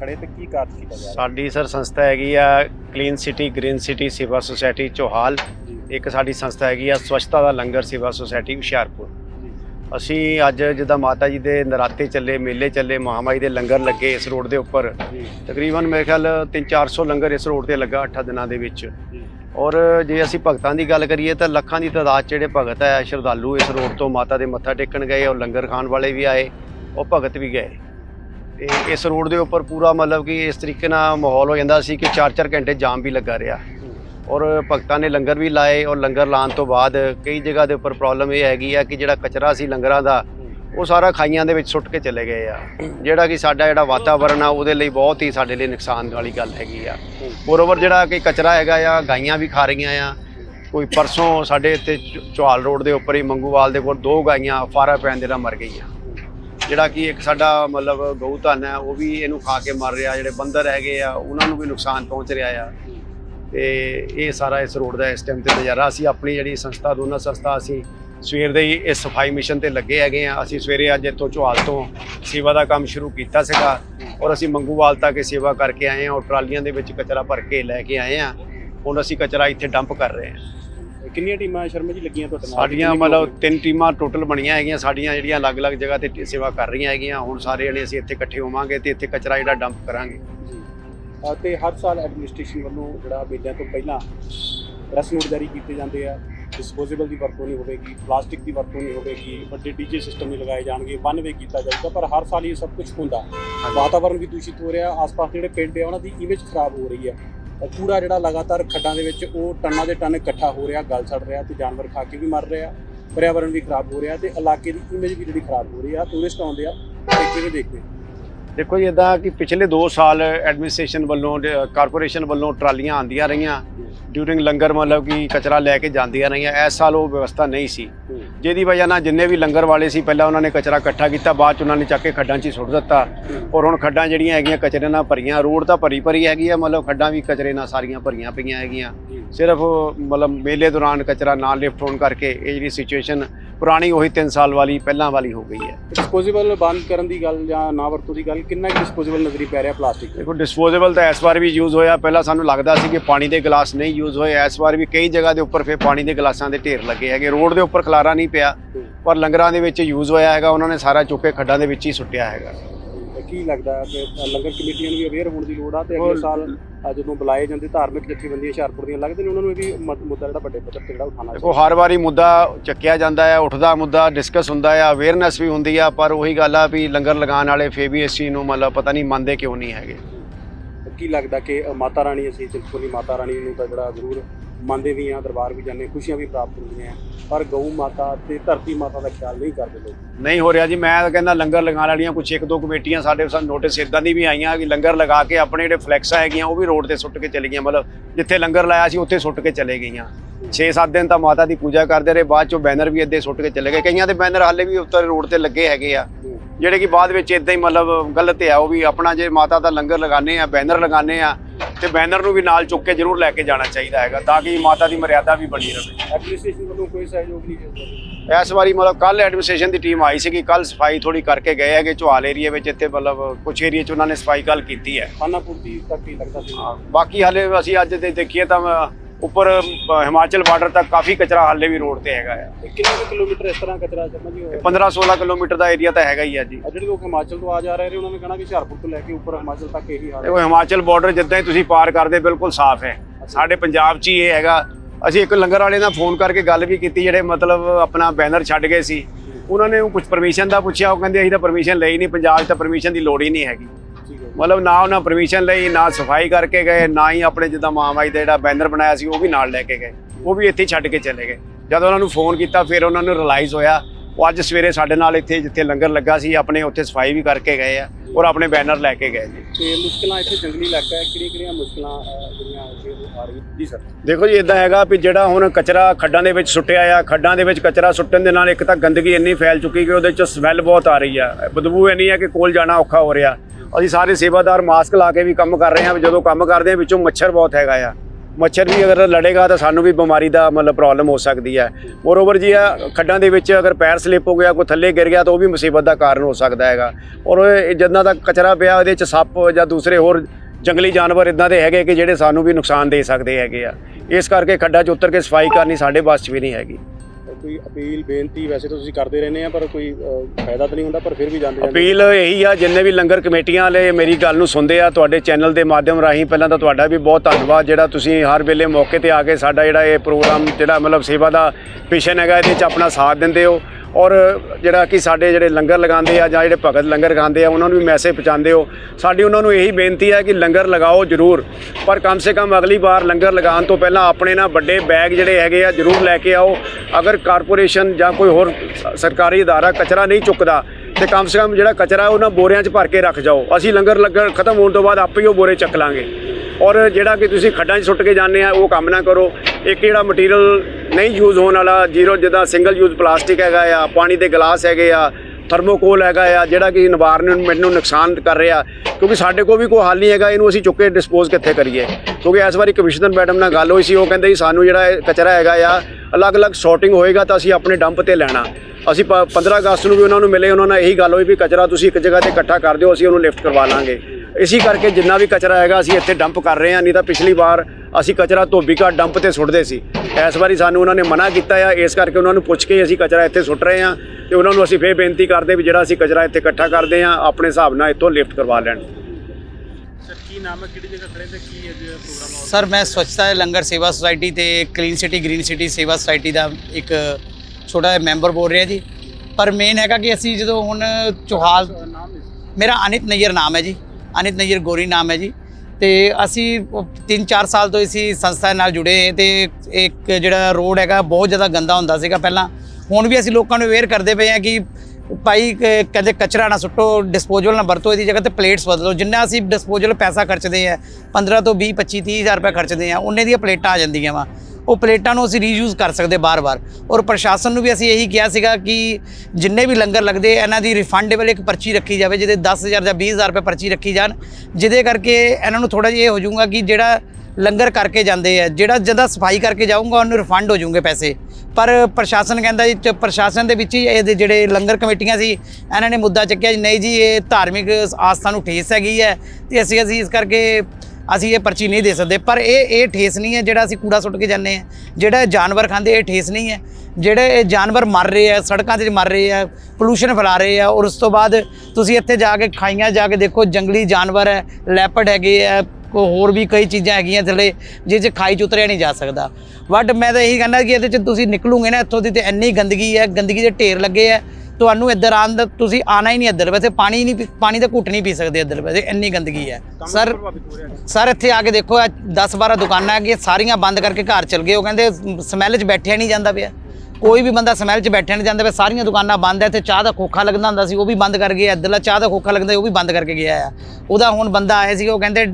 ਖੜੇ ਸਾਡੀ ਸਰ ਸੰਸਥਾ ਹੈਗੀ ਆ clean city green city Seva society Chohal. ਇੱਕ ਸਾਡੀ ਸੰਸਥਾ ਹੈਗੀ ਆ ਸਵੱਛਤਾ ਦਾ ਲੰਗਰ ਸੇਵਾ ਸੁਸਾਇਟੀ ਹੁਸ਼ਿਆਰਪੁਰ। ਅਸੀਂ ਅੱਜ ਜਿੱਦਾਂ ਮਾਤਾ ਜੀ ਦੇ ਨਰਾਤੇ ਚੱਲੇ ਮੇਲੇ ਚੱਲੇ ਮਹਾਮਾਈ ਦੇ ਲੰਗਰ ਲੱਗੇ ਇਸ ਰੋਡ ਦੇ ਉੱਪਰ। ਤਕਰੀਬਨ ਮੇਰੇ ਖਿਆਲ 3-400 ਲੰਗਰ ਇਸ ਰੋਡ ਤੇ ਲੱਗਾ 8 ਦਿਨਾਂ ਦੇ ਵਿੱਚ। ਔਰ ਜੇ ਅਸੀਂ ਭਗਤਾਂ ਦੀ ਗੱਲ ਕਰੀਏ ਤਾਂ ਲੱਖਾਂ ਦੀ ਤਾਦਾਦ ਜਿਹੜੇ ਭਗਤ ਹੈ ਸ਼ਰਧਾਲੂ ਇਸ ਰੋਡ ਤੋਂ ਮਾਤਾ ਦੇ ਮੱਥਾ ਟੇਕਣ ਗਏ ਔਰ ਲੰਗਰ ਖਾਣ ਵਾਲੇ ਵੀ ਆਏ ਉਹ ਭਗਤ ਵੀ ਗਏ। ਤੇ ਇਸ ਰੋਡ ਦੇ ਉੱਪਰ ਪੂਰਾ ਮਤਲਬ ਕਿ ਇਸ ਤਰੀਕੇ ਨਾਲ ਮਾਹੌਲ ਹੋ ਜਾਂਦਾ ਸੀ ਕਿ 4-4 ਘੰਟੇ ਜਾਮ ਵੀ ਲੱਗਾ ਰਿਹਾ। ਔਰ ਭਗਤਾਂ ਨੇ ਲੰਗਰ ਵੀ ਲਾਏ ਔਰ ਲੰਗਰ ਲਾਉਣ ਤੋਂ ਬਾਅਦ ਕਈ ਜਗ੍ਹਾ ਦੇ ਉੱਪਰ ਪ੍ਰੋਬਲਮ ਇਹ ਹੈਗੀ ਆ ਕਿ ਜਿਹੜਾ ਕਚਰਾ ਸੀ ਲੰਗਰਾਂ ਦਾ, ਉਹ ਸਾਰਾ ਖਾਈਆਂ ਦੇ ਵਿੱਚ ਸੁੱਟ ਕੇ ਚਲੇ ਗਏ ਆ। ਜਿਹੜਾ ਕਿ ਸਾਡਾ ਜਿਹੜਾ ਵਾਤਾਵਰਣ ਆ, ਉਹਦੇ ਲਈ ਬਹੁਤ ਹੀ ਸਾਡੇ ਲਈ ਨੁਕਸਾਨ ਵਾਲੀ ਗੱਲ ਹੈਗੀ ਆ। ਮੋਰਓਵਰ ਜਿਹੜਾ ਕਿ ਕਚਰਾ ਹੈਗਾ ਆ, ਗਾਈਆਂ ਵੀ ਖਾ ਰਹੀਆਂ ਆ। ਕੋਈ ਪਰਸੋਂ ਸਾਡੇ ਇੱਥੇ ਚ- ਚੌਹਾਲ ਰੋਡ ਦੇ ਉੱਪਰ ਹੀ ਮੰਗੂਵਾਲ ਦੇ ਕੋਲ ਦੋ ਗਾਈਆਂ ਫਾਰਾ ਪੈਣ ਦੇ ਨਾਲ ਮਰ ਗਈਆਂ। ਜਿਹੜਾ ਕਿ ਇੱਕ ਸਾਡਾ ਮਤਲਬ ਗਊ ਧਨ ਹੈ, ਉਹ ਵੀ ਇਹਨੂੰ ਖਾ ਕੇ ਮਰ ਰਿਹਾ। ਜਿਹੜੇ ਬੰਦਰ ਹੈਗੇ ਆ, ਉਹਨਾਂ ਨੂੰ ਵੀ ਨੁਕਸਾਨ ਪਹੁੰਚ ਰਿਹਾ ਆ। ਤੇ ਇਹ ਸਾਰਾ ਇਸ ਰੋਡ ਦਾ ਇਸ ਟਾਈਮ ਤੇ ਨਜ਼ਾਰਾ। ਅਸੀਂ ਆਪਣੀ ਜਿਹੜੀ ਸੰਸਥਾ ਦੋਨਾਂ ਸੰਸਥਾ ਅਸੀਂ ਸਵੇਰ ਦੇ ਹੀ ਇਸ ਸਫ਼ਾਈ ਮਿਸ਼ਨ ਤੇ ਲੱਗੇ ਹੈਗੇ ਆ ਅਸੀਂ ਸਵੇਰੇ ਅੱਜ ਇੱਥੋਂ ਚੌਹਾਲ ਤੋਂ ਸੇਵਾ ਦਾ ਕੰਮ ਸ਼ੁਰੂ ਕੀਤਾ ਸੀਗਾ ਔਰ ਅਸੀਂ ਮੰਗੂਵਾਲ ਤੱਕ ਇਹ ਸੇਵਾ ਕਰਕੇ ਆਏ ਹਾਂ ਔਰ ਟਰਾਲੀਆਂ ਦੇ ਵਿੱਚ ਕਚਰਾ ਭਰ ਕੇ ਲੈ ਕੇ ਆਏ ਹਾਂ। ਹੁਣ ਅਸੀਂ ਕਚਰਾ ਇੱਥੇ ਡੰਪ ਕਰ ਰਹੇ ਇਹ ਕਿੰਨੀਆਂ ਟੀਮਾਂ ਸ਼ਰਮਾ ਜੀ ਲੱਗੀਆਂ ਤੁਹਾਡੇ ਨਾਲ? ਸਾਡੀਆਂ ਮਤਲਬ ਤਿੰਨ ਟੀਮਾਂ ਟੋਟਲ ਬਣੀਆਂ ਹੈਗੀਆਂ। ਸਾਡੀਆਂ ਜਿਹੜੀਆਂ ਅਲੱਗ-ਅਲੱਗ ਜਗ੍ਹਾ ਤੇ ਸੇਵਾ ਕਰ ਰਹੀਆਂ ਹੈਗੀਆਂ। ਹੁਣ ਸਾਰੇ ਜਣੇ ਅਸੀਂ ਇੱਥੇ ਇਕੱਠੇ ਹੋਵਾਂਗੇ ਤੇ ਇੱਥੇ ਕਚਰਾ ਜਿਹੜਾ ਡੰਪ ਕਰਾਂਗੇ। ਤੇ ਹਰ ਸਾਲ ਐਡਮਿਨਿਸਟ੍ਰੇਸ਼ਨ ਵੱਲੋਂ ਜਿਹੜਾ ਮੇਲਿਆਂ ਤੋਂ ਪਹਿਲਾਂ ਨੋਟ ਜਾਰੀ ਕੀਤੇ ਜਾਂਦੇ ਆ। ਡਿਸਪੋਜ਼ੇਬਲ ਦੀ ਵਰਤੋਂ ਨਹੀਂ ਹੋਵੇਗੀ ਪਲਾਸਟਿਕ ਦੀ ਵਰਤੋਂ ਨਹੀਂ ਹੋਵੇਗੀ ਵੱਡੇ ਡੀਜੇ ਸਿਸਟਮ ਨਹੀਂ ਲਗਾਏ ਜਾਣਗੇ ਵਨ ਵੇ ਕੀਤਾ ਜਾਊਗਾ ਪਰ ਹਰ ਸਾਲ ਇਹ ਸਭ ਕੁਝ ਹੁੰਦਾ। ਵਾਤਾਵਰਣ ਵੀ ਦੂਸ਼ਿਤ ਹੋ ਰਿਹਾ ਆਸ-ਪਾਸ ਜਿਹੜੇ ਪਿੰਡ ਆ ਉਹਨਾਂ ਦੀ ਇਮੇਜ ਖਰਾਬ ਹੋ ਰਹੀ ਅ, ਕੂੜਾ ਜਿਹੜਾ ਲਗਾਤਾਰ ਖੱਡਾਂ ਦੇ ਵਿੱਚ ਉਹ ਟੰਨਾਂ ਦੇ ਟਨ ਇਕੱਠਾ ਹੋ ਰਿਹਾ ਗਲ ਸੜ ਰਿਹਾ ਤੇ ਜਾਨਵਰ ਖਾ ਕੇ ਵੀ ਮਰ ਰਿਹਾ ਪਰਿਆਵਰਣ ਵੀ ਖਰਾਬ ਹੋ ਰਿਹਾ ਤੇ ਇਲਾਕੇ ਦੀ ਇਮੇਜ ਵੀ ਜਿਹੜੀ ਖਰਾਬ ਹੋ ਰਹੀ ਆ ਟੂਰਿਸਟ ਆਉਂਦੇ ਆ ਦੇਖਦੇ ਆ? ਦੇਖੋ ਜੀ ਇਦਾਂ ਕਿ ਪਿਛਲੇ 2 ਸਾਲ ਐਡਮਿਨਿਸਟ੍ਰੇਸ਼ਨ ਵੱਲੋਂ ਕਾਰਪੋਰੇਸ਼ਨ ਵੱਲੋਂ ਟਰਾਲੀਆਂ ਆਂਦੀਆਂ ਰਹੀਆਂ। ਡਿਊਰਿੰਗ ਲੰਗਰ ਮਤਲਬ ਕਿ ਕਚਰਾ ਲੈ ਕੇ ਜਾਂਦੀਆਂ ਰਹੀਆਂ। ਇਸ ਸਾਲ ਉਹ ਵਿਵਸਥਾ ਨਹੀਂ ਸੀ। ਜਿਹਦੀ ਵਜ੍ਹਾ ਨਾਲ ਜਿੰਨੇ ਵੀ ਲੰਗਰ ਵਾਲੇ ਸੀ, ਪਹਿਲਾਂ ਉਹਨਾਂ ਨੇ ਕਚਰਾ ਇਕੱਠਾ ਕੀਤਾ, ਬਾਅਦ ਚ ਉਹਨਾਂ ਨੇ ਚੱਕ ਕੇ ਖੱਡਾਂ 'ਚ ਹੀ ਸੁੱਟ ਦਿੱਤਾ। ਔਰ ਹੁਣ ਖੱਡਾਂ ਜਿਹੜੀਆਂ ਹੈਗੀਆਂ, ਕਚਰੇ ਨਾਲ ਭਰੀਆਂ, ਰੋਡ ਤਾਂ ਭਰੀ ਭਰੀ ਹੈਗੀ ਆ, ਮਤਲਬ ਖੱਡਾਂ ਵੀ ਕਚਰੇ ਨਾਲ ਸਾਰੀਆਂ ਭਰੀਆਂ ਪਈਆਂ ਹੈਗੀਆਂ। ਸਿਰਫ, ਮਤਲਬ ਮੇਲੇ ਦੌਰਾਨ ਕਚਰਾ ਨਾ ਲਿਫਟ ਹੋਣ ਕਰਕੇ ਇਹ ਜਿਹੜੀ ਸਿਚੁਏਸ਼ਨ ਪੁਰਾਣੀ ਉਹੀ 3 ਸਾਲ ਵਾਲੀ ਪਹਿਲਾਂ ਵਾਲੀ ਹੋ ਗਈ ਹੈ। ਡਿਸਪੋਜ਼ੇਬਲ ਬੰਦ ਕਰਨ ਦੀ ਗੱਲ ਜਾਂ ਨਾ ਵਰਤੋਂ ਦੀ ਗੱਲ ਕਿੰਨਾ ਡਿਸਪੋਜ਼ੇਬਲ ਨਜ਼ਰੀ ਪੈ ਰਿਹਾ ਪਲਾਸਟਿਕ ਦੇਖੋ ਡਿਸਪੋਜ਼ੇਬਲ ਤਾਂ ਇਸ ਵਾਰ ਵੀ ਯੂਜ਼ ਹੋਇਆ। ਪਹਿਲਾਂ ਸਾਨੂੰ ਲੱਗਦਾ ਸੀ ਕਿ ਪਾਣੀ ਦੇ ਗਲਾਸ ਨਹੀਂ ਯੂਜ਼ ਹੋਏ। ਇਸ ਵਾਰ ਵੀ ਕਈ ਜਗ੍ਹਾ ਦੇ ਉੱਪਰ ਫਿਰ ਪਾਣੀ ਦੇ ਗਲਾਸਾਂ ਦੇ ਢੇਰ ਲੱਗੇ ਹੈਗੇ। ਰੋਡ ਦੇ ਉੱਪਰ ਖਲਾਰਾ ਨਹੀਂ ਪਿਆ ਪਰ ਲੰਗਰਾਂ ਦੇ ਵਿੱਚ ਯੂਜ਼ ਹੋਇਆ ਹੈਗਾ। ਉਹਨਾਂ ਨੇ ਸਾਰਾ ਚੁੱਕ ਕੇ ਖੱਡਾਂ ਦੇ ਵਿੱਚ ਹੀ ਸੁੱਟਿਆ ਹੈਗਾ। ਕੀ ਲੱਗਦਾ ਹੈ? ਕਿ ਲੰਗਰ ਕਮੇਟੀਆਂ ਨੂੰ ਵੀ ਅਵੇਅਰ ਹੋਣ ਦੀ ਲੋੜ ਆ ਤੇ ਅਗਲੇ ਸਾਲ ਅ, ਜਦੋਂ ਬੁਲਾਏ ਜਾਂਦੇ ਧਾਰਮਿਕ ਜਥੇਬੰਦੀਆਂ ਹੁਸ਼ਿਆਰਪੁਰ ਦੀਆਂ ਲੱਗਦੇ ਨੇ ਉਹਨਾਂ ਨੂੰ ਇਹ ਵੀ ਮ- ਮੁੱਦਾ ਜਿਹੜਾ ਵੱਡੇ ਪੱਧਰ ਤੇ ਜਿਹੜਾ ਉਠਾਉਣਾ ਦੇਖੋ ਹਰ ਵਾਰੀ ਮੁੱਦਾ ਚੱਕਿਆ ਜਾਂਦਾ ਹੈ ਉੱਠਦਾ ਮੁੱਦਾ ਡਿਸਕਸ ਹੁੰਦਾ ਹੈ ਅਵੇਅਰਨੈਸ ਵੀ ਹੁੰਦੀ ਆ ਪਰ ਉਹੀ ਗੱਲ ਆ ਵੀ ਲੰਗਰ ਲਗਾਉਣ ਵਾਲੇ ਫੇਰ ਵੀ ਇਸ ਚੀਜ਼ ਨੂੰ ਮਤਲਬ ਪਤਾ ਨਹੀਂ ਮੰਨਦੇ ਕਿਉਂ ਨਹੀਂ ਹੈਗੇ। ਚਾਹੀਦਾ ਕੀ ਲੱਗਦਾ ਕਿ ਅ, ਮਾਤਾ ਰਾਣੀ ਅਸੀਂ ਚਿੰਤਪੁਰਨੀ ਮਾਤਾ ਰਾਣੀ ਨੂੰ ਤਾਂ ਜਿਹੜਾ ਜ਼ਰੂਰ ਮੰਨਦੇ ਵੀ ਆ ਦਰਬਾਰ ਵੀ ਜਾਂਦੇ ਖੁਸ਼ੀਆਂ ਵੀ ਪ੍ਰਾਪਤ ਹੁੰਦੀਆਂ ਪਰ ਗਊ ਮਾਤਾ ਤੇ ਧਰਤੀ ਮਾਤਾ ਦਾ ਖਿਆਲ ਨਹੀਂ ਕਰਦੇ ਲੋਕ। ਨਹੀਂ ਹੋ ਰਿਹਾ ਜੀ, ਮੈਂ ਤਾਂ ਕਹਿੰਦਾ ਲੰਗਰ ਲਗਾਉਣ ਵਾਲੀਆਂ ਕੁਛ ਇੱਕ ਦੋ ਕਮੇਟੀਆਂ ਸਾਡੇ ਸਾਨੂੰ ਨੋਟਿਸ ਇਦਾਂ ਦੀ ਵੀ ਆਈਆਂ ਕਿ ਲੰਗਰ ਲਗਾ ਕੇ ਆਪਣੇ ਜਿਹੜੇ ਫਲੈਕਸਾਂ ਹੈਗੀਆਂ, ਉਹ ਵੀ ਰੋਡ ਤੇ ਸੁੱਟ ਕੇ ਚਲੀ ਗਈਆਂ, ਮਤਲਬ ਜਿੱਥੇ ਲੰਗਰ ਲਾਇਆ ਸੀ, ਉੱਥੇ ਸੁੱਟ ਕੇ ਚਲੇ ਗਈਆਂ। 6-7 ਦਿਨ ਤਾਂ ਮਾਤਾ ਦੀ ਪੂਜਾ ਕਰਦੇ ਰਹੇ, ਬਾਅਦ ਚੋਂ ਬੈਨਰ ਵੀ ਇੱਦੇ ਸੁੱਟ ਕੇ ਚਲੇ ਗਏ। ਕਈਆਂ ਦੇ ਬੈਨਰ ਹਾਲੇ ਵੀ ਉੱਤਰ ਰੋਡ ਤੇ ਲੱਗੇ ਹੈਗੇ ਆ, ਜਿਹੜੇ ਕਿ ਬਾਅਦ ਵਿੱਚ ਇਦਾਂ ਹੀ ਮਤਲਬ ਗਲਤ ਆ ਉਹ ਵੀ ਆਪਣਾ ਜੇ ਮਾਤਾ ਦਾ ਲੰਗਰ ਲਗਾਣੇ ਆ ਬੈਨਰ ਲਗਾਣੇ ਆ ਤੇ ਬੈਨਰ ਨੂੰ ਵੀ ਨਾਲ ਚੁੱਕ ਕੇ ਜ਼ਰੂਰ ਲੈ ਕੇ ਜਾਣਾ ਚਾਹੀਦਾ ਹੈਗਾ ਤਾਂ ਕਿ ਮਾਤਾ ਦੀ ਮਰਿਆਦਾ ਵੀ ਬਣੀ ਰਹੇ। ਐਡਮਿਨਿਸਟ੍ਰੇਸ਼ਨ ਵੱਲੋਂ ਕੋਈ ਸਹਿਯੋਗ ਨਹੀਂ ਇਸ ਵਾਰੀ ਮਤਲਬ ਕੱਲ ਐਡਮਿਨਿਸਟ੍ਰੇਸ਼ਨ ਦੀ ਟੀਮ ਆਈ ਸੀਗੀ ਕੱਲ ਸਫ਼ਾਈ ਥੋੜੀ ਕਰਕੇ ਗਏ ਹੈਗੇ ਚੌਹਾਲ ਏਰੀਆ ਵਿੱਚ ਇੱਥੇ ਮਤਲਬ ਕੁਝ ਏਰੀਆ 'ਚ ਉਹਨਾਂ ਨੇ ਸਫ਼ਾਈ ਕੱਲ ਕੀਤੀ ਹੈ। ਖਾਨਾਪੁਰਤੀ ਤੱਕ ਹੀ ਲੱਗਦਾ ਸੀ। ਬਾਕੀ ਹਾਲੇ ਅਸੀਂ ਅੱਜ ਦੇ ਦੇਖੀਏ ਤਾਂ ਉੱਪਰ ਹਿਮਾਚਲ ਬਾਰਡਰ ਤੱਕ ਕਾਫੀ ਕਚਰਾ ਹਾਲੇ ਵੀ ਰੋਡ ਤੇ ਹੈਗਾ ਆ। ਕਿੰਨੇ ਕੁ ਕਿਲੋਮੀਟਰ ਇਸ ਤਰ੍ਹਾਂ ਕਚਰਾ ਜਮਾ ਜੀ ਹੋਇਆ? 15-16 ਕਿਲੋਮੀਟਰ ਦਾ ਏਰੀਆ ਤਾਂ ਹੈਗਾ ਹੀ ਆ ਜੀ। ਜਿਹੜੇ ਲੋਕ ਹਿਮਾਚਲ ਤੋਂ ਆ ਜਾ ਰਹੇ ਨੇ ਉਹਨਾਂ ਨੇ ਕਹਿਣਾ ਕਿ ਹੁਸ਼ਿਆਰਪੁਰ ਤੋਂ ਲੈ ਕੇ ਉੱਪਰ ਹਿਮਾਚਲ ਤੱਕ ਇਹੀ ਹਾਲ ਹੈ। ਦੇਖੋ ਹਿਮਾਚਲ ਬਾਰਡਰ ਜਿੱਦਾਂ ਹੀ ਤੁਸੀਂ ਪਾਰ ਕਰਦੇ ਬਿਲਕੁਲ ਸਾਫ਼ ਹੈ। ਸਾਡੇ ਪੰਜਾਬ 'ਚ ਹੀ ਇਹ ਹੈਗਾ। ਅਸੀਂ ਇੱਕ ਲੰਗਰ ਵਾਲੇ ਨਾਲ ਫੋਨ ਕਰਕੇ ਗੱਲ ਵੀ ਕੀਤੀ ਜਿਹੜੇ ਮਤਲਬ ਆਪਣਾ ਬੈਨਰ ਛੱਡ ਗਏ ਸੀ। ਉਹਨਾਂ ਨੇ ਕੁਝ ਪਰਮਿਸ਼ਨ ਦਾ ਪੁੱਛਿਆ ਉਹ ਕਹਿੰਦੇ ਅਸੀਂ ਤਾਂ ਪਰਮਿਸ਼ਨ ਲਈ ਨਹੀਂ ਪੰਜਾਬ 'ਚ ਤਾਂ ਪਰਮਿਸ਼ਨ ਦੀ ਲੋੜ ਹੀ ਨਹੀਂ ਹੈਗੀ। ਮਤਲਬ ਨਾ ਉਹਨਾਂ ਪਰਮਿਸ਼ਨ ਲਈ ਨਾ ਸਫ਼ਾਈ ਕਰਕੇ ਗਏ ਨਾ ਹੀ ਆਪਣੇ ਜਿੱਦਾਂ ਮਾਮਾਈ ਦਾ ਜਿਹੜਾ ਬੈਨਰ ਬਣਾਇਆ ਸੀ ਉਹ ਵੀ ਨਾਲ ਲੈ ਕੇ ਗਏ। ਉਹ ਵੀ ਇੱਥੇ ਛੱਡ ਕੇ ਚਲੇ ਗਏ। ਜਦੋਂ ਉਹਨਾਂ ਨੂੰ ਫੋਨ ਕੀਤਾ ਫਿਰ ਉਹਨਾਂ ਨੂੰ ਰਿਅਲਾਈਜ਼ ਹੋਇਆ ਉਹ ਅੱਜ ਸਵੇਰੇ ਸਾਡੇ ਨਾਲ ਇੱਥੇ ਜਿੱਥੇ ਲੰਗਰ ਲੱਗਾ ਸੀ ਆਪਣੇ ਉੱਥੇ ਸਫ਼ਾਈ ਵੀ ਕਰਕੇ ਗਏ ਆ ਔਰ ਆਪਣੇ ਬੈਨਰ ਲੈ ਕੇ ਗਏ ਜੀ। ਤੇ ਮੁਸ਼ਕਲਾਂ ਇੱਥੇ ਜੰਗਲੀ ਇਲਾਕਾ ਹੈ ਕਿਹੜੀਆਂ ਕਿਹੜੀਆਂ ਮੁਸ਼ਕਲਾਂ ਜਿਹੜੀਆਂ ਆ ਰਹੀਆਂ? ਜੀ ਸਰ। ਦੇਖੋ ਜੀ ਇਦਾਂ ਹੈਗਾ ਵੀ ਜਿਹੜਾ ਹੁਣ ਕਚਰਾ ਖੱਡਾਂ ਦੇ ਵਿੱਚ ਸੁੱਟਿਆ ਆ ਖੱਡਾਂ ਦੇ ਵਿੱਚ ਕਚਰਾ ਸੁੱਟਣ ਦੇ ਨਾਲ ਇੱਕ ਤਾਂ ਗੰਦਗੀ ਇੰਨੀ ਫੈਲ ਚੁੱਕੀ ਕਿ ਉਹਦੇ ਚ ਸਮੈਲ ਬਹੁਤ ਆ ਰਹੀ ਆ। ਬਦਬੂ ਇੰਨੀ ਹੈ ਕਿ ਕੋਲ ਜਾਣਾ ਔਖਾ ਹੋ ਰਿਹਾ। ਅਸੀਂ ਸਾਰੇ ਸੇਵਾਦਾਰ ਮਾਸਕ ਲਾ ਕੇ ਵੀ ਕੰਮ ਕਰ ਰਹੇ ਹਾਂ ਜਦੋਂ ਕੰਮ ਕਰਦੇ ਹਾਂ, ਵਿੱਚੋਂ ਮੱਛਰ ਬਹੁਤ ਹੈਗਾ ਆ। ਮੱਛਰ ਵੀ ਅਗਰ ਲੜੇਗਾ ਤਾਂ ਸਾਨੂੰ ਵੀ ਬਿਮਾਰੀ ਦਾ ਮਤਲਬ ਪ੍ਰੋਬਲਮ ਹੋ ਸਕਦੀ ਹੈ। ਮੋਰਓਵਰ ਜੀ ਆ ਖੱਡਾਂ ਦੇ ਵਿੱਚ ਅਗਰ ਪੈਰ ਸਲਿੱਪ ਹੋ ਗਿਆ, ਕੋਈ ਥੱਲੇ ਗਿਰ ਗਿਆ ਤਾਂ ਉਹ ਵੀ ਮੁਸੀਬਤ ਦਾ ਕਾਰਨ ਹੋ ਸਕਦਾ ਹੈਗਾ। ਔਰ ਇਹ ਜਿੱਦਾਂ ਦਾ ਕਚਰਾ ਪਿਆ, ਉਹਦੇ ਚ ਸੱਪ ਜਾਂ ਦੂਸਰੇ ਹੋਰ ਜੰਗਲੀ ਜਾਨਵਰ ਇਦਾਂ ਦੇ ਹੈਗੇ ਕਿ ਜਿਹੜੇ ਸਾਨੂੰ ਵੀ ਨੁਕਸਾਨ ਦੇ ਸਕਦੇ ਹੈਗੇ ਆ। ਇਸ ਕਰਕੇ ਖੱਡਾਂ 'ਚ ਉਤਰ ਕੇ ਸਫ਼ਾਈ ਕਰਨੀ ਸਾਡੇ ਵੱਸ 'ਚ ਵੀ ਨਹੀਂ ਹੈਗੀ। ਕੋਈ ਅਪੀਲ ਬੇਨਤੀ ਵੈਸੇ ਤਾਂ ਤੁਸੀਂ ਕਰਦੇ ਰਹਿੰਦੇ ਆ ਪਰ ਕੋਈ ਅਹ, ਫਾਇਦਾ ਤਾਂ ਨਹੀਂ ਹੁੰਦਾ ਪਰ ਫਿਰ ਵੀ ਜਾਂਦੇ ਜਾਂਦੇ। ਅਪੀਲ ਇਹੀ ਆ ਜਿੰਨੇ ਵੀ ਲੰਗਰ ਕਮੇਟੀਆਂ ਵਾਲੇ ਮੇਰੀ ਗੱਲ ਨੂੰ ਸੁਣਦੇ ਆ ਤੁਹਾਡੇ ਚੈਨਲ ਦੇ ਮਾਧਿਅਮ ਰਾਹੀਂ ਪਹਿਲਾਂ ਤਾਂ ਤੁਹਾਡਾ ਵੀ ਬਹੁਤ ਧੰਨਵਾਦ ਜਿਹੜਾ ਤੁਸੀਂ ਹਰ ਵੇਲੇ ਮੌਕੇ ਤੇ ਆ ਕੇ ਸਾਡਾ ਜਿਹੜਾ ਇਹ ਪ੍ਰੋਗਰਾਮ ਜਿਹੜਾ ਮਤਲਬ ਸੇਵਾ ਦਾ ਮਿਸ਼ਨ ਹੈਗਾ ਇਹਦੇ 'ਚ ਆਪਣਾ ਸਾਥ ਦਿੰਦੇ ਹੋ। ਔਰ ਜਿਹੜਾ ਕਿ ਸਾਡੇ ਜਿਹੜੇ ਲੰਗਰ ਲਗਾਉਂਦੇ ਆ ਜਾਂ ਜਿਹੜੇ ਭਗਤ ਲੰਗਰ ਖਾਂਦੇ ਆ, ਉਹਨਾਂ ਨੂੰ ਵੀ ਮੈਸੇਜ ਪਹੁੰਚਾਉਂਦੇ ਹੋ। ਸਾਡੀ ਉਹਨਾਂ ਨੂੰ ਇਹੀ ਬੇਨਤੀ ਹੈ ਕਿ ਲੰਗਰ ਲਗਾਓ ਜ਼ਰੂਰ। ਪਰ ਕਮ ਸੇ ਕਮ ਅਗਲੀ ਵਾਰ ਲੰਗਰ ਲਗਾਉਣ ਤੋਂ ਪਹਿਲਾਂ ਆਪਣੇ ਨਾ ਵੱਡੇ ਬੈਗ ਜਿਹੜੇ ਹੈਗੇ ਆ ਜ਼ਰੂਰ ਲੈ ਕੇ ਆਓ। ਅਗਰ ਕਾਰਪੋਰੇਸ਼ਨ ਜਾਂ ਕੋਈ ਹੋਰ ਸਰਕਾਰੀ ਅਦਾਰਾ ਕਚਰਾ ਨਹੀਂ ਚੁੱਕਦਾ, ਤੇ ਕਮ ਸੇ ਕਮ ਜਿਹੜਾ ਕਚਰਾ ਉਹਨਾਂ ਬੋਰਿਆਂ 'ਚ ਭਰ ਕੇ ਰੱਖ ਜਾਓ। ਅਸੀਂ ਲੰਗਰ ਲੱਗਣ ਖਤਮ ਹੋਣ ਤੋਂ ਬਾਅਦ ਆਪੇ ਹੀ ਉਹ ਬੋਰੇ ਚੱਕ ਲਾਂਗੇ। ਔਰ ਜਿਹੜਾ ਕਿ ਤੁਸੀਂ ਖੱਡਾਂ 'ਚ ਸੁੱਟ ਕੇ ਜਾਂਦੇ ਆ, ਉਹ ਕੰਮ ਨਾ ਕਰੋ। ਇੱਕ ਜਿਹੜਾ ਮਟੀਰੀਅਲ ਨਹੀਂ ਯੂਜ਼ ਹੋਣ ਵਾਲਾ ਜ਼ੀਰੋ ਜਿੱਦਾਂ ਸਿੰਗਲ ਯੂਜ਼ ਪਲਾਸਟਿਕ ਹੈਗਾ ਆ, ਪਾਣੀ ਦੇ ਗਲਾਸ ਹੈਗੇ ਆ ਥਰਮੋਕੋਲ ਹੈਗਾ ਆ, ਜਿਹੜਾ ਕਿ এনवायरमेंट ਨੂੰ ਨੁਕਸਾਨ ਕਰ ਰਿਹਾ, ਕਿਉਂਕਿ ਸਾਡੇ ਕੋਲ ਵੀ ਕੋਈ ਹੱਲ ਨਹੀਂ ਹੈਗਾ, ਇਹਨੂੰ ਅਸੀਂ ਚੁੱਕ ਕੇ ਡਿਸਪੋਜ਼ ਕਿੱਥੇ ਕਰੀਏ। ਕਿਉਂਕਿ ਇਸ ਵਾਰੀ ਕਮਿਸ਼ਨਰ ਮੈਡਮ ਨਾਲ ਗੱਲ ਹੋਈ ਸੀ, ਉਹ ਕਹਿੰਦੇ ਸੀ ਸਾਨੂੰ ਜਿਹੜਾ ਕਚਰਾ ਹੈਗਾ ਆ, ਅਲੱਗ-ਅਲੱਗ ਸੌਰਟਿੰਗ ਹੋਏਗਾ ਤਾਂ ਅਸੀਂ ਆਪਣੇ ਡੰਪ ਤੇ ਲੈਣਾ। ਅਸੀਂ 15 ਅਗਸਤ ਨੂੰ ਵੀ ਉਹਨਾਂ ਨੂੰ ਮਿਲੇ, ਉਹਨਾਂ ਨਾਲ ਇਹੀ ਗੱਲ ਹੋਈ ਵੀ ਕਚਰਾ ਤੁਸੀਂ ਇੱਕ ਜਗ੍ਹਾ ਤੇ ਇਕੱਠਾ ਕਰ ਦਿਓ, ਅਸੀਂ ਉਹਨੂੰ ਲਿਫਟ ਕਰਵਾ ਲਾਂਗੇ। ਇਸੇ ਕਰਕੇ ਜਿੰਨਾ ਵੀ ਕਚਰਾ ਹੈਗਾ ਅਸੀਂ ਇੱਥੇ ਡੰਪ ਕਰ ਰਹੇ ਹਾਂ ਨਹੀਂ ਤਾਂ ਪਿਛਲੀ ਵਾਰ ਅਸੀਂ ਕਚਰਾ ਧੋਬੀ ਘਾਟ ਡੰਪ ਤੇ ਸੁੱਟਦੇ ਸੀ। ਇਸ ਵਾਰੀ ਸਾਨੂੰ ਉਹਨਾਂ ਨੇ ਮਨਾ ਕੀਤਾ ਆ ਇਸ ਕਰਕੇ ਉਹਨਾਂ ਨੂੰ ਪੁੱਛ ਕੇ ਅਸੀਂ ਕਚਰਾ ਇੱਥੇ ਸੁੱਟ ਰਹੇ ਹਾਂ ਤੇ ਉਹਨਾਂ ਨੂੰ ਅਸੀਂ ਫੇਰ ਬੇਨਤੀ ਕਰਦੇ ਵੀ ਜਿਹੜਾ ਅਸੀਂ ਕਚਰਾ ਇੱਥੇ ਇਕੱਠਾ ਕਰਦੇ ਹਾਂ ਆਪਣੇ ਹਿਸਾਬ ਨਾਲ ਇੱਥੋਂ ਲਿਫਟ ਕਰਵਾ ਲੈਣ। ਸਰ ਕੀ ਨਾਮ ਹੈ? ਕਿਹੜੀ ਜਗ੍ਹਾ ਖੜੇ ਤੇ ਕੀ ਅੱਜ ਪ੍ਰੋਗਰਾਮ ਹੋ ਸਰ ਮੈਂ ਸਵੱਛਤਾ ਲੰਗਰ ਸੇਵਾ ਸੁਸਾਇਟੀ ਤੇ clean city green city Seva society ਦਾ ਇੱਕ ਛੋਟਾ ਜਿਹਾ ਮੈਂਬਰ ਬੋਲ ਰਿਹਾ ਜੀ। ਪਰ ਮੇਨ ਹੈਗਾ ਕਿ ਅਸੀਂ ਜਦੋਂ ਹੁਣ ਚੋਹਾਲ ਮੇਰਾ ਅਨਿਤ ਨਈਰ ਨਾਮ ਹੈ ਜੀ। ਅਨਿਤ ਨਈਰ ਗੋਰੀ ਨਾਮ ਹੈ ਜੀ। ਤੇ ਅਸੀਂ 3-4 ਸਾਲ ਤੋਂ ਇਸੀ ਸੰਸਥਾ ਨਾਲ ਜੁੜੇ ਹਾਂ ਤੇ ਇੱਕ ਜਿਹੜਾ ਰੋਡ ਹੈਗਾ ਬਹੁਤ ਜ਼ਿਆਦਾ ਗੰਦਾ ਹੁੰਦਾ ਸੀਗਾ ਪਹਿਲਾਂ। ਹੁਣ ਵੀ ਅਸੀਂ ਲੋਕਾਂ ਨੂੰ ਅਵੇਅਰ ਕਰਦੇ ਪਏ ਹਾਂ ਕਿ ਭਾਈ ਕ- ਕਹਿੰਦੇ ਕਚਰਾ ਨਾ ਸੁੱਟੋ ਡਿਸਪੋਜ਼ਲ ਨਾ ਵਰਤੋ ਇਹਦੀ ਜਗ੍ਹਾ ਤੇ ਪਲੇਟਸ ਬਦਲੋ। ਜਿੰਨਾ ਅਸੀਂ ਡਿਸਪੋਜ਼ਲ ਪੈਸਾ ਖਰਚਦੇ ਆ 15 ਤੋਂ 20 25 30 ਹਜ਼ਾਰ ਰੁਪਏ ਖਰਚਦੇ ਆ ਉਹਨੇ ਦੀਆਂ ਪਲੇਟਾਂ ਆ ਜਾਂਦੀਆਂ ਵਾ। ਉਹ ਪਲੇਟਾਂ ਨੂੰ ਅਸੀਂ ਰੀਯੂਜ਼ ਕਰ ਸਕਦੇ ਬਾਰ-ਬਾਰ। ਔਰ ਪ੍ਰਸ਼ਾਸਨ ਨੂੰ ਵੀ ਅਸੀਂ ਇਹੀ ਕਿਹਾ ਸੀਗਾ ਕਿ ਜਿੰਨੇ ਵੀ ਲੰਗਰ ਲੱਗਦੇ, ਇਹਨਾਂ ਦੀ ਰਿਫੰਡੇਬਲ ਇੱਕ ਪਰਚੀ ਰੱਖੀ ਜਾਵੇ, ਜਿਹਦੇ 10000 ਜਾਂ 20000 ਰੁਪਏ ਪਰਚੀ ਰੱਖੀ ਜਾਣ, ਜਿਹਦੇ ਕਰਕੇ ਇਹਨਾਂ ਨੂੰ ਥੋੜਾ ਜਿਹਾ ਇਹ ਹੋ ਜਾਊਗਾ ਕਿ ਜਿਹੜਾ ਲੰਗਰ ਕਰਕੇ ਜਾਂਦੇ ਆ, ਜਿਹੜਾ ਜਦਾ ਸਫ਼ਾਈ ਕਰਕੇ ਜਾਊਗਾ, ਉਹਨੂੰ ਰਿਫੰਡ ਹੋ ਜਾਊਗੇ ਪੈਸੇ। ਪਰ ਪ੍ਰਸ਼ਾਸਨ ਕਹਿੰਦਾ ਜੀ, ਚ- ਪ੍ਰਸ਼ਾਸਨ ਦੇ ਵਿੱਚ ਹੀ ਇਹਦੇ ਜਿਹੜੇ ਲੰਗਰ ਕਮੇਟੀਆਂ ਸੀ, ਇਹਨਾਂ ਨੇ ਮੁੱਦਾ ਚੱਕਿਆ ਜੀ, ਨਹੀਂ ਜੀ, ਇਹ ਧਾਰਮਿਕ ਆਸਥਾ ਨੂੰ ਠੇਸ ਹੈਗੀ ਹੈ, ਤੇ ਅਸੀਂ ਅਸੀਂ ਇਸ ਕਰਕੇ ਅਸੀਂ ਇਹ ਪਰਚੀ ਨਹੀਂ ਦੇ ਸਕਦੇ। ਪਰ ਇਹ ਇਹ ਠੇਸ ਨਹੀਂ ਹੈ ਜਿਹੜਾ ਅਸੀਂ ਕੂੜਾ ਸੁੱਟ ਕੇ ਜਾਂਦੇ ਆ ਜਿਹੜਾ ਜਾਨਵਰ ਖਾਂਦੇ, ਇਹ ਠੇਸ ਨਹੀਂ ਹੈ। ਜਿਹੜੇ ਇਹ ਜਾਨਵਰ ਮਰ ਰਹੇ ਆ, ਸੜਕਾਂ ਤੇ ਮਰ ਰਹੇ ਆ ਪੋਲੂਸ਼ਨ ਫੈਲਾ ਰਹੇ ਆ, ਔਰ ਉਸ ਤੋਂ ਬਾਅਦ ਤੁਸੀਂ ਇੱਥੇ ਜਾ ਕੇ ਖਾਈਆਂ, ਜਾ ਕੇ ਦੇਖੋ ਜੰਗਲੀ ਜਾਨਵਰ ਹੈ ਲੈਪਰਡ ਹੈਗੇ ਆ, ਕੋ ਹੋਰ ਵੀ ਕਈ ਚੀਜ਼ਾਂ ਹੈਗੀਆਂ ਥੱਲੇ ਜਿਹ 'ਚ ਖਾਈ ਚ ਉਤਰਿਆ ਨਹੀਂ ਜਾ ਸਕਦਾ। ਬਟ ਮੈਂ ਤਾਂ ਇਹੀ ਕਹਿੰਦਾ ਕਿ ਇਹਦੇ 'ਚ ਤੁਸੀਂ ਨਿਕਲੋਗੇ ਨਾ, ਇੱਥੋਂ ਦੀ ਤੇ ਇੰਨੀ ਗੰਦਗੀ ਹੈ, ਗੰਦਗੀ ਦੇ ਢੇਰ ਲੱਗੇ ਆ। ਤੁਹਾਨੂੰ ਇੱਧਰ ਆਉਣ ਦਾ ਤੁਸੀਂ ਆਣਾ ਹੀ ਨਹੀਂ ਇੱਧਰ। ਵੈਸੇ ਪਾਣੀ ਨਹੀਂ ਪੀ- ਪਾਣੀ ਦਾ ਘੁੱਟ ਨਹੀਂ ਪੀ ਸਕਦੇ ਇੱਧਰ। ਵੈਸੇ ਇੰਨੀ ਗੰਦਗੀ ਹੈ। ਸਰ ਸਰ ਇੱਥੇ ਆ ਕੇ ਦੇਖੋ 10 12 ਦੁਕਾਨਾਂ ਹੈਗੀਆਂ ਸਾਰੀਆਂ ਬੰਦ ਕਰਕੇ ਘਰ ਚਲ ਗਏ। ਉਹ ਕਹਿੰਦੇ ਸਮੈਲ 'ਚ ਬੈਠਿਆ ਨਹੀਂ ਜਾਂਦਾ ਪਿਆ। ਕੋਈ ਵੀ ਬੰਦਾ ਸਮੈਲ 'ਚ ਬੈਠਿਆ ਨਹੀਂ ਜਾਂਦਾ ਪਿਆ ਸਾਰੀਆਂ ਦੁਕਾਨਾਂ ਬੰਦ ਐ ਤੇ ਚਾਹ ਦਾ ਖੋਖਾ ਲੱਗਦਾ ਹੁੰਦਾ ਸੀ, ਉਹ ਵੀ ਬੰਦ ਕਰ ਗਏ ਇੱਧਰਲਾ ਚਾਹ ਦਾ ਖੋਖਾ ਲੱਗਦਾ ਉਹ ਵੀ ਬੰਦ ਕਰਕੇ ਗਿਆ ਆ। ਉਹਦਾ ਹੁਣ ਬੰਦਾ ਆਇਆ ਸੀ, ਉਹ ਕਹਿੰਦੇ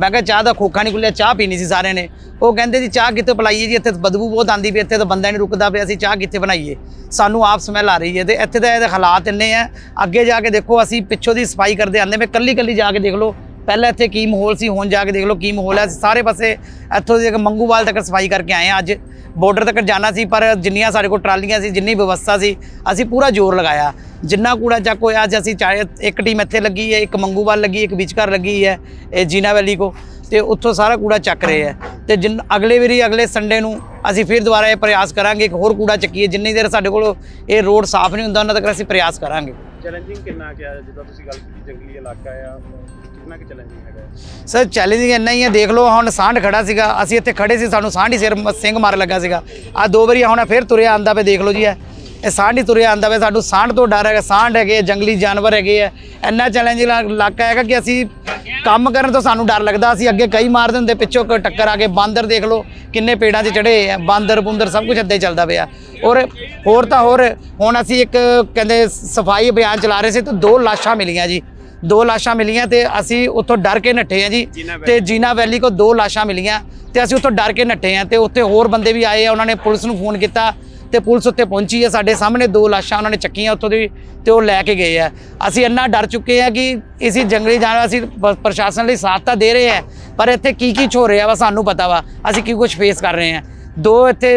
ਮੈਂ ਕਿਹਾ ਚਾਹ ਦਾ ਖੋਖਾ ਨਹੀਂ ਖੁੱਲਿਆ, ਚਾਹ ਪੀਣੀ ਸੀ ਸਾਰਿਆਂ ਨੇ। ਉਹ ਕਹਿੰਦੇ ਜੀ, ਚਾਹ ਕਿੱਥੇ ਪਿਲਾਈਏ ਜੀ? ਇੱਥੇ ਬਦਬੂ ਬਹੁਤ ਆਂਦੀ ਪਈ, ਇੱਥੇ ਤਾਂ ਬੰਦਾ ਨਹੀਂ ਰੁਕਦਾ ਪਿਆ ਅਸੀਂ ਚਾਹ ਕਿੱਥੇ ਬਣਾਈਏ? ਸਾਨੂੰ ਆਪ ਸਮੈਲ ਆ ਰਹੀ ਹੈ ਤੇ ਇੱਥੇ ਤਾਂ ਇਹਦੇ ਹਾਲਾਤ ਇੰਨੇ ਆ। ਅੱਗੇ ਜਾ ਕੇ ਦੇਖੋ, ਅਸੀਂ ਪਿੱਛੋਂ ਦੀ ਸਫ਼ਾਈ ਕਰਦੇ ਆਂਦੇ ਮੈਂ ਕੱਲੀ ਕੱਲੀ ਜਾ ਕੇ ਦੇਖ ਲਓ ਪਹਿਲਾਂ ਇੱਥੇ ਕੀ ਮਾਹੌਲ ਸੀ, ਹੁਣ ਜਾ ਕੇ ਦੇਖ ਲਓ ਕੀ ਮਾਹੌਲ ਹੈ। ਅਸੀਂ ਸਾਰੇ ਪਾਸੇ ਇੱਥੋਂ ਦੇ ਮੰਗੂਵਾਲ ਤੱਕ ਸਫ਼ਾਈ ਕਰਕੇ ਆਏ ਹਾਂ ਅੱਜ। ਬਾਰਡਰ ਤੱਕ ਜਾਣਾ ਸੀ, ਪਰ ਜਿੰਨੀਆਂ ਸਾਡੇ ਕੋਲ ਟਰਾਲੀਆਂ ਸੀ, ਜਿੰਨੀ ਵਿਵਸਥਾ ਸੀ, ਅਸੀਂ ਪੂਰਾ ਜ਼ੋਰ ਲਗਾਇਆ। ਜਿੰਨਾ ਕੂੜਾ ਚੱਕ ਹੋਇਆ, ਅੱਜ ਅਸੀਂ ਚਾਹੇ ਇੱਕ ਟੀਮ ਇੱਥੇ ਲੱਗੀ ਹੈ, ਇੱਕ ਮੰਗੂਵਾਲ ਲੱਗੀ, ਇੱਕ ਵਿਚਕਾਰ ਲੱਗੀ ਹੈ, ਇਹ ਜੀਨਾ ਵੈਲੀ ਕੋ। ਤੇ ਉੱਥੋਂ ਸਾਰਾ ਕੂੜਾ ਚੱਕ ਰਹੇ ਹੈ। ਤੇ ਜਿੰਨ, ਅਗਲੇ ਵਾਰੀ, ਅਗਲੇ ਸੰਡੇ ਨੂੰ ਅਸੀਂ ਫਿਰ ਦੁਬਾਰਾ ਇਹ ਪ੍ਰਯਾਸ ਕਰਾਂਗੇ, ਇੱਕ ਹੋਰ ਕੂੜਾ ਚੱਕੀਏ। ਜਿੰਨੀ ਦੇਰ ਸਾਡੇ ਕੋਲ ਇਹ ਰੋਡ ਸਾਫ਼ ਨਹੀਂ ਹੁੰਦਾ, ਉਹਨਾਂ ਤੱਕ ਅਸੀਂ ਪ੍ਰਯਾਸ ਕਰਾਂਗੇ। ਚੈਲੰਜਿੰਗ ਕਿੰਨਾ ਕਿਹਾ ਜਿੱਦਾਂ ਤੁਸੀਂ ਗੱਲ ਕੀਤੀ, ਜੰਗਲੀ ਇਲਾਕਾ ਆ ਕਿੰਨਾ ਕਿ ਚੈਲੰਜਿੰਗ ਹੈਗਾ ਸਰ ਚੈਲੰਜਿੰਗ ਇੰਨਾ ਹੀ ਹੈ, ਦੇਖ ਲਓ, ਹੁਣ ਸਾਂਢ ਖੜਾ ਸੀਗਾ, ਅਸੀਂ ਇੱਥੇ ਖੜੇ ਸੀ, ਸਾਨੂੰ ਸਾਂਢ ਹੀ ਸਿਰ ਮ- ਸਿੰਘ ਮਾਰ ਲੱਗਾ ਸੀਗਾ। ਆ ਦੋ ਵਾਰੀ ਹੁਣ ਫਿਰ ਤੁਰਿਆ ਆਂਦਾ ਪਏ ਦੇਖ ਲਓ ਜੀ, ਇਹ। ਇਹ ਸਾਂਢ ਹੀ ਤੁਰਿਆ ਆਂਦਾ ਪਿਆ, ਸਾਨੂੰ ਸਾਂਢ ਤੋਂ ਡਰ ਹੈਗਾ, ਸਾਂਢ ਹੈਗੇ ਜੰਗਲੀ ਜਾਨਵਰ ਹੈਗੇ ਆ। ਇੰਨਾ ਚੈਲੰਜਿੰਗ ਇਲਾਕਾ ਹੈਗਾ ਕਿ ਅਸੀਂ ਕੰਮ ਕਰਨ ਤੋਂ ਸਾਨੂੰ ਡਰ ਲੱਗਦਾ, ਅਸੀਂ ਅੱਗੇ ਕਈ ਮਾਰਦੇ ਹੁੰਦੇ ਪਿੱਛੋਂ ਕੋਈ ਟੱਕਰ ਆ ਕੇ ਬਾਂਦਰ ਦੇਖ ਲਓ, ਕਿੰਨੇ ਪੇੜਾਂ 'ਚ ਚੜੇ ਆ, ਬਾਂਦਰ ਬੁੰਦਰ ਸਭ ਕੁਝ ਇੱਦਾਂ ਚੱਲਦਾ ਪਿਆ। ਔਰ ਹੋਰ ਤਾਂ ਹੋਰ, ਹੁਣ ਅਸੀਂ ਇੱਕ ਕਹਿੰਦੇ ਸਫ਼ਾਈ ਅਭਿਆਨ ਚਲਾ ਰਹੇ ਸੀ, ਤਾਂ ਦੋ ਲਾਸ਼ਾਂ ਮਿਲੀਆਂ ਜੀ। ਦੋ ਲਾਸ਼ਾਂ ਮਿਲੀਆਂ ਤੇ ਅਸੀਂ ਉੱਥੋਂ ਡਰ ਕੇ ਨੱਠੇ ਆ ਜੀ। ਤੇ ਜੀਨਾ ਵੈਲੀ ਕੋ ਦੋ ਲਾਸ਼ਾਂ ਮਿਲੀਆਂ ਤੇ ਅਸੀਂ ਉੱਥੋਂ ਡਰ ਕੇ ਨੱਠੇ ਆ ਤੇ ਉੱਥੇ ਹੋਰ ਬੰਦੇ ਵੀ ਆਏ ਆ ਉਹਨਾਂ ਨੇ ਪੁਲਿਸ ਨੂੰ ਫੋਨ ਕੀਤਾ ਤੇ ਪੁਲਿਸ ਉੱਤੇ ਪਹੁੰਚੀ ਹੈ। ਸਾਡੇ ਸਾਹਮਣੇ ਦੋ ਲਾਸ਼ਾਂ ਉਹਨਾਂ ਨੇ ਚੱਕੀਆਂ ਉੱਥੋਂ ਦੀ ਤੇ ਉਹ ਲੈ ਕੇ ਗਏ ਆ। ਅਸੀਂ ਇੰਨਾ ਡਰ ਚੁੱਕੇ ਆ ਕਿ ਇਸੀ ਜੰਗਲੀ ਜਾਨਵਰ ਅਸੀਂ ਪ੍ਰਸ਼ਾਸਨ ਲਈ ਸਾਥ ਤਾਂ ਦੇ ਰਹੇ ਆ ਪਰ ਇੱਥੇ ਕੀ ਕੀ ਹੋ ਰਿਹਾ ਵਾ ਸਾਨੂੰ ਪਤਾ ਵਾ। ਅਸੀਂ ਕੀ ਕੁਝ ਫੇਸ ਕਰ ਰਹੇ ਆ ਦੋ ਇੱਥੇ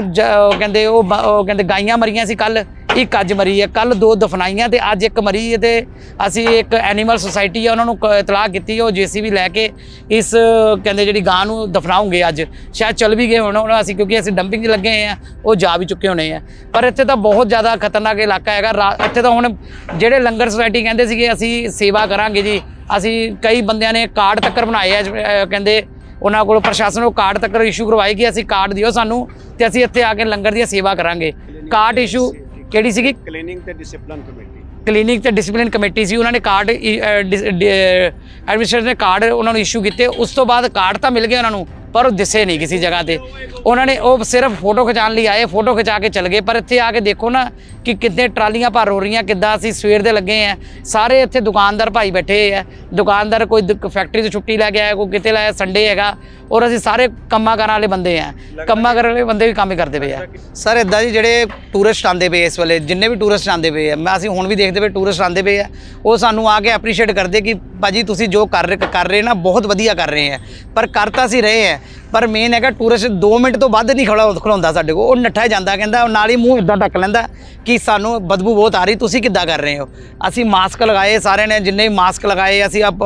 ਕਹਿੰਦੇ ਉਹ ਕਹਿੰਦੇ ਗਾਈਆਂ ਮਰੀਆਂ ਸੀ ਕੱਲ ਇੱਕ ਅੱਜ ਮਰੀ ਹੈ ਕੱਲ ਦੋ ਦਫਨਾਈਆਂ ਤੇ ਅੱਜ ਇੱਕ ਮਰੀ ਹੈ ਤੇ ਅਸੀਂ ਇੱਕ ਐਨੀਮਲ ਸੁਸਾਇਟੀ ਆ, ਉਹਨਾਂ ਨੂੰ ਕ- ਇਤਲਾਹ ਕੀਤੀ, ਉਹ ਜੀਸੀਬੀ ਲੈ ਕੇ ਇਸ, ਕਹਿੰਦੇ ਜਿਹੜੀ ਗਾਂ ਨੂੰ ਦਫਨਾਉਂਗੇ ਅੱਜ। ਸ਼ਾਇਦ ਚੱਲ ਵੀ ਗਏ ਹੋਣ ਹੁਣ ਅਸੀਂ, ਕਿਉਂਕਿ ਅਸੀਂ ਡੰਪਿੰਗ 'ਚ ਲੱਗੇ ਹੋਏ ਆ, ਉਹ ਜਾ ਵੀ ਚੁੱਕੇ ਹੋਣੇ ਆ। ਪਰ ਇੱਥੇ ਤਾਂ ਬਹੁਤ ਜ਼ਿਆਦਾ ਖਤਰਨਾਕ ਇਲਾਕਾ ਹੈਗਾ, ਰਾ- ਇੱਥੇ ਤਾਂ ਹੁਣ ਜਿਹੜੇ ਲੰਗਰ ਸੁਸਾਇਟੀ ਕਹਿੰਦੇ ਸੀਗੇ, ਅਸੀਂ ਸੇਵਾ ਕਰਾਂਗੇ ਜੀ। ਅਸੀਂ ਕਈ ਬੰਦਿਆਂ ਨੇ ਕਾਰਡ ਤੱਕਰ ਬਣਾਏ ਆ ਕਹਿੰਦੇ ਉਹਨਾਂ ਕੋਲ ਪ੍ਰਸ਼ਾਸਨ ਨੂੰ ਕਾਰਡ ਤੱਕ ਇਸ਼ੂ ਕਰਵਾਏ ਕਿ ਅਸੀਂ ਕਾਰਡ ਦਿਓ ਸਾਨੂੰ ਤੇ ਅਸੀਂ ਇੱਥੇ ਆ ਕੇ ਲੰਗਰ ਦੀ ਸੇਵਾ ਕਰਾਂਗੇ। ਕਾਰਡ ਇਸ਼ੂ ਕਿਹੜੀ ਸੀਗੀ? ਕਲੀਨਿੰਗ ਤੇ ਡਿਸਪਲਿਨ ਕਮੇਟੀ ਕਲੀਨਿਕ ਤੇ ਡਿਸਪਲਿਨ ਕਮੇਟੀ ਸੀ ਉਹਨਾਂ ਨੇ ਕਾਰਡ ਐਡਮਿਨਿਸਟ੍ਰੇਟਰ ਨੇ ਕਾਰਡ ਉਹਨਾਂ ਨੂੰ ਇਸ਼ੂ ਕੀਤੇ। ਉਸ ਤੋਂ ਬਾਅਦ ਕਾਰਡ ਤਾਂ ਮਿਲ ਗਏ ਉਹਨਾਂ ਨੂੰ ਪਰ ਉਹ ਦਿਸੇ ਨਹੀਂ ਕਿਸੇ ਜਗ੍ਹਾ ਤੇ। ਉਹਨਾਂ ਨੇ ਉਹ ਸਿਰਫ ਫੋਟੋ ਖਿਚਾਉਣ ਲਈ ਆਏ ਫੋਟੋ ਖਿਚਾ ਕੇ ਚਲ ਗਏ। ਪਰ ਇੱਥੇ ਆ ਕੇ ਦੇਖੋ ਨਾ ਕਿ ਕਿੰਨੇ ਟਰਾਲੀਆਂ ਭਰ ਹੋ ਰਹੀਆਂ ਕਿੱਦਾਂ ਅਸੀਂ ਸਵੇਰ ਦੇ ਲੱਗੇ ਆ ਸਾਰੇ ਇੱਥੇ ਦੁਕਾਨਦਾਰ ਭਾਈ ਬੈਠੇ ਆ। ਦੁਕਾਨਦਾਰ ਕੋਈ ਫੈਕਟਰੀ ਤੋਂ ਛੁੱਟੀ ਲੈ ਕੇ ਆਇਆ ਕੋਈ ਕਿਤੇ ਲਾਇਆ ਸੰਡੇ ਹੈਗਾ। ਔਰ ਅਸੀਂ ਸਾਰੇ ਕੰਮਾਂ ਕਰਨ ਵਾਲੇ ਬੰਦੇ ਆ। ਕੰਮਾਂ ਕਰਨ ਵਾਲੇ ਬੰਦੇ ਵੀ ਕੰਮ ਹੀ ਕਰਦੇ ਪਏ ਆ। ਸਰ ਇਦਾਂ ਜੀ ਜਿਹੜੇ ਟੂਰਿਸਟ ਆਉਂਦੇ ਪਏ ਇਸ ਵੇਲੇ ਜਿੰਨੇ ਵੀ ਟੂਰਿਸਟ ਆਉਂਦੇ ਪਏ ਆ ਮੈਂ ਅਸੀਂ ਹੁਣ ਵੀ ਦੇਖਦੇ ਪਏ ਟੂਰਿਸਟ ਆਉਂਦੇ ਪਏ ਆ। ਉਹ ਸਾਨੂੰ ਆ ਕੇ ਐਪਰੀਸ਼ੀਏਟ ਕਰਦੇ ਕਿ ਭਾਜੀ ਤੁਸੀਂ ਜੋ ਕਰ ਰਹੇ ਕਰ ਰਹੇ ਨਾ ਬਹੁਤ ਵਧੀਆ ਕਰ ਰਹੇ ਆ। ਪਰ ਕਰ ਤਾਂ ਅਸੀਂ ਰਹੇ ਆ। ਪਰ ਮੇਨ ਹੈਗਾ ਟੂਰਿਸਟ 2 ਮਿੰਟ ਤੋਂ ਵੱਧ ਨਹੀਂ ਖੜਾ ਖਲੋਂਦਾ ਸਾਡੇ ਕੋਲ। ਉਹ ਨੱਠਾ ਜਾਂਦਾ, ਕਹਿੰਦਾ ਉਹ ਨਾਲ ਹੀ ਮੂੰਹ ਇਦਾਂ ਢੱਕ ਲੈਂਦਾ ਕਿ ਸਾਨੂੰ ਬਦਬੂ ਬਹੁਤ ਆ ਰਹੀ, ਤੁਸੀਂ ਕਿੱਦਾਂ ਕਰ ਰਹੇ ਹੋ? ਅਸੀਂ ਮਾਸਕ ਲਗਾਏ ਸਾਰਿਆਂ ਨੇ, ਜਿੰਨੇ ਵੀ ਮਾਸਕ ਲਗਾਏ, ਅਸੀਂ ਆਪ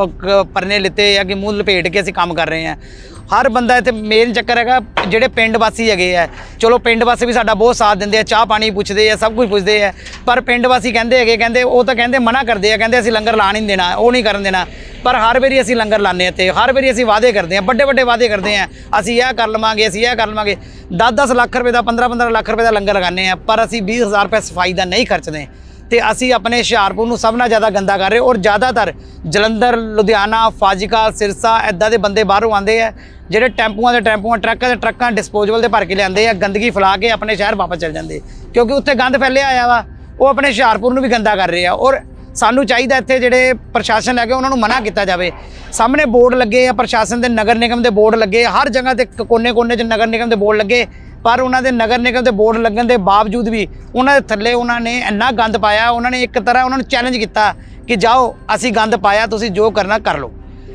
ਪਰਨੇ ਲਿੱਤੇ ਆ ਕਿ ਮੂੰਹ ਲਪੇਟ ਕੇ ਅਸੀਂ ਕੰਮ ਕਰ ਰਹੇ ਹਾਂ। ਹਰ ਬੰਦਾ ਇੱਥੇ ਮੇਨ ਚੱਕਰ ਹੈਗਾ, ਜਿਹੜੇ ਪਿੰਡ ਵਾਸੀ ਹੈਗੇ ਆ। ਚਲੋ, ਪਿੰਡ ਵਾਸੀ ਵੀ ਸਾਡਾ ਬਹੁਤ ਸਾਥ ਦਿੰਦੇ ਆ, ਚਾਹ ਪਾਣੀ ਪੁੱਛਦੇ ਆ, ਸਭ ਕੁਝ ਪੁੱਛਦੇ ਆ। ਪਰ ਪਿੰਡ ਵਾਸੀ ਕਹਿੰਦੇ ਹੈਗੇ, ਕਹਿੰਦੇ ਉਹ ਤਾਂ ਕਹਿੰਦੇ ਮਨਾ ਕਰਦੇ ਆ, ਕਹਿੰਦੇ ਅਸੀਂ ਲੰਗਰ ਲਾ ਨਹੀਂ ਦੇਣਾ, ਉਹ ਨਹੀਂ ਕਰਨ ਦੇਣਾ। ਪਰ ਹਰ ਵਾਰੀ ਅਸੀਂ ਲੰਗਰ ਲਾਉਂਦੇ ਹਾਂ ਤੇ ਹਰ ਵਾਰੀ ਅਸੀਂ ਵਾਅਦੇ ਕਰਦੇ ਹਾਂ ਵੱਡੇ ਵੱਡੇ ਵਾਅਦੇ ਕਰਦੇ ਹਾਂ। ਅਸੀਂ ਇਹ ਕਰ ਲਵਾਂਗੇ, ਅਸੀਂ ਇਹ ਕਰ ਲਵਾਂਗੇ। 10-10 ਲੱਖ ਰੁਪਏ ਦਾ 15-15 ਲੱਖ ਰੁਪਏ ਦਾ ਲੰਗਰ ਲਗਾਉਂਦੇ ਹਾਂ, ਪਰ ਅਸੀਂ 20000 ਰੁਪਏ ਸਫ਼ਾਈ ਦਾ ਨਹੀਂ ਖਰਚਦੇ। ਤੇ ਅਸੀਂ ਆਪਣੇ ਹੁਸ਼ਿਆਰਪੁਰ ਨੂੰ ਸਭ ਨਾਲ ਜ਼ਿਆਦਾ ਗੰਦਾ ਕਰ ਰਹੇ ਔਰ ਜ਼ਿਆਦਾਤਰ ਜਲੰਧਰ, ਲੁਧਿਆਣਾ, ਫਾਜ਼ਿਲਕਾ, ਸਿਰਸਾ ਐਦਾਂ ਦੇ ਬੰਦੇ ਬਾਹਰੋਂ ਆਉਂਦੇ ਆ, ਜਿਹੜੇ ਟੈਂਪੂਆਂ ਦੇ ਟੈਂਪੂਆਂ, ਟਰੱਕਾਂ ਦੇ ਟਰੱਕਾਂ ਡਿਸਪੋਜ਼ੇਬਲ ਦੇ ਭਰ ਕੇ ਲਿਆਂਦੇ ਆ, ਗੰਦਗੀ ਫੈਲਾ ਕੇ ਆਪਣੇ ਸ਼ਹਿਰ ਵਾਪਸ ਚਲ ਜਾਂਦੇ। ਕਿਉਂਕਿ ਉੱਥੇ ਗੰਦ ਫੈਲਿਆ ਆਇਆ ਵਾ, ਉਹ ਆਪਣੇ ਹੁਸ਼ਿਆਰਪੁਰ ਨੂੰ ਵੀ ਗੰਦਾ ਕਰ ਰਹੇ ਆ ਔਰ ਸਾਨੂੰ ਚਾਹੀਦਾ ਇੱਥੇ ਜਿਹੜੇ ਪ੍ਰਸ਼ਾਸਨ ਹੈਗੇ, ਉਹਨਾਂ ਨੂੰ ਮਨਾ ਕੀਤਾ ਜਾਵੇ। ਸਾਹਮਣੇ ਬੋਰਡ ਲੱਗੇ ਆ ਪ੍ਰਸ਼ਾਸਨ ਦੇ, ਨਗਰ ਨਿਗਮ ਦੇ ਬੋਰਡ ਲੱਗੇ ਹਰ ਜਗ੍ਹਾ ਤੇ ਕੋਨੇ-ਕੋਨੇ 'ਚ ਨਗਰ ਨਿਗਮ ਦੇ ਬੋਰਡ ਲੱਗੇ। ਪਰ ਉਹਨਾਂ ਦੇ ਨਗਰ ਨਿਗਮ ਦੇ ਬੋਰਡ ਲੱਗਣ ਦੇ ਬਾਵਜੂਦ ਵੀ ਉਹਨਾਂ ਦੇ ਥੱਲੇ ਉਹਨਾਂ ਨੇ ਇੰਨਾ ਗੰਦ ਪਾਇਆ, ਉਹਨਾਂ ਨੇ ਇੱਕ ਤਰ੍ਹਾਂ ਉਹਨਾਂ ਨੂੰ ਚੈਲੰਜ ਕੀਤਾ ਕਿ ਜਾਓ, ਅਸੀਂ ਗੰਦ ਪਾਇਆ, ਤੁਸੀਂ ਜੋ ਕਰਨਾ ਕਰ ਲਓ।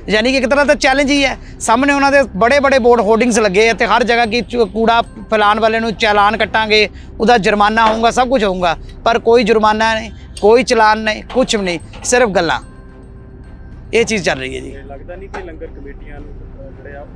ਯਾਨੀ ਕਿ ਇੱਕ ਤਰ੍ਹਾਂ ਦਾ ਚੈਲੰਜ ਹੀ ਹੈ। ਸਾਹਮਣੇ ਉਹਨਾਂ ਦੇ ਬੜੇ ਬੜੇ ਬੋਰਡ ਹੋਰਡਿੰਗਸ ਲੱਗੇ ਆ ਤੇ ਹਰ ਜਗ੍ਹਾ ਕੀ ਚੂ- ਕੂੜਾ ਫੈਲਾਉਣ ਵਾਲੇ ਨੂੰ ਚਲਾਨ ਕੱਟਾਂਗੇ, ਉਹਦਾ ਜੁਰਮਾਨਾ ਹੋਊਗਾ, ਸਭ ਕੁਝ ਹੋਊਗਾ। ਪਰ ਕੋਈ ਜੁਰਮਾਨਾ ਨਹੀਂ, ਕੋਈ ਚਲਾਨ ਨਹੀਂ ਕੁਝ ਵੀ ਨਹੀਂ, ਸਿਰਫ ਗੱਲਾਂ। ਇਹ ਚੀਜ਼ ਚੱਲ ਰਹੀ ਹੈ ਜੀ। ਲੱਗਦਾ ਨਹੀਂ ਕਿ ਲੰਗਰ ਕਮੇਟੀਆਂ ਨੂੰ ਜਿਹੜੇ ਆ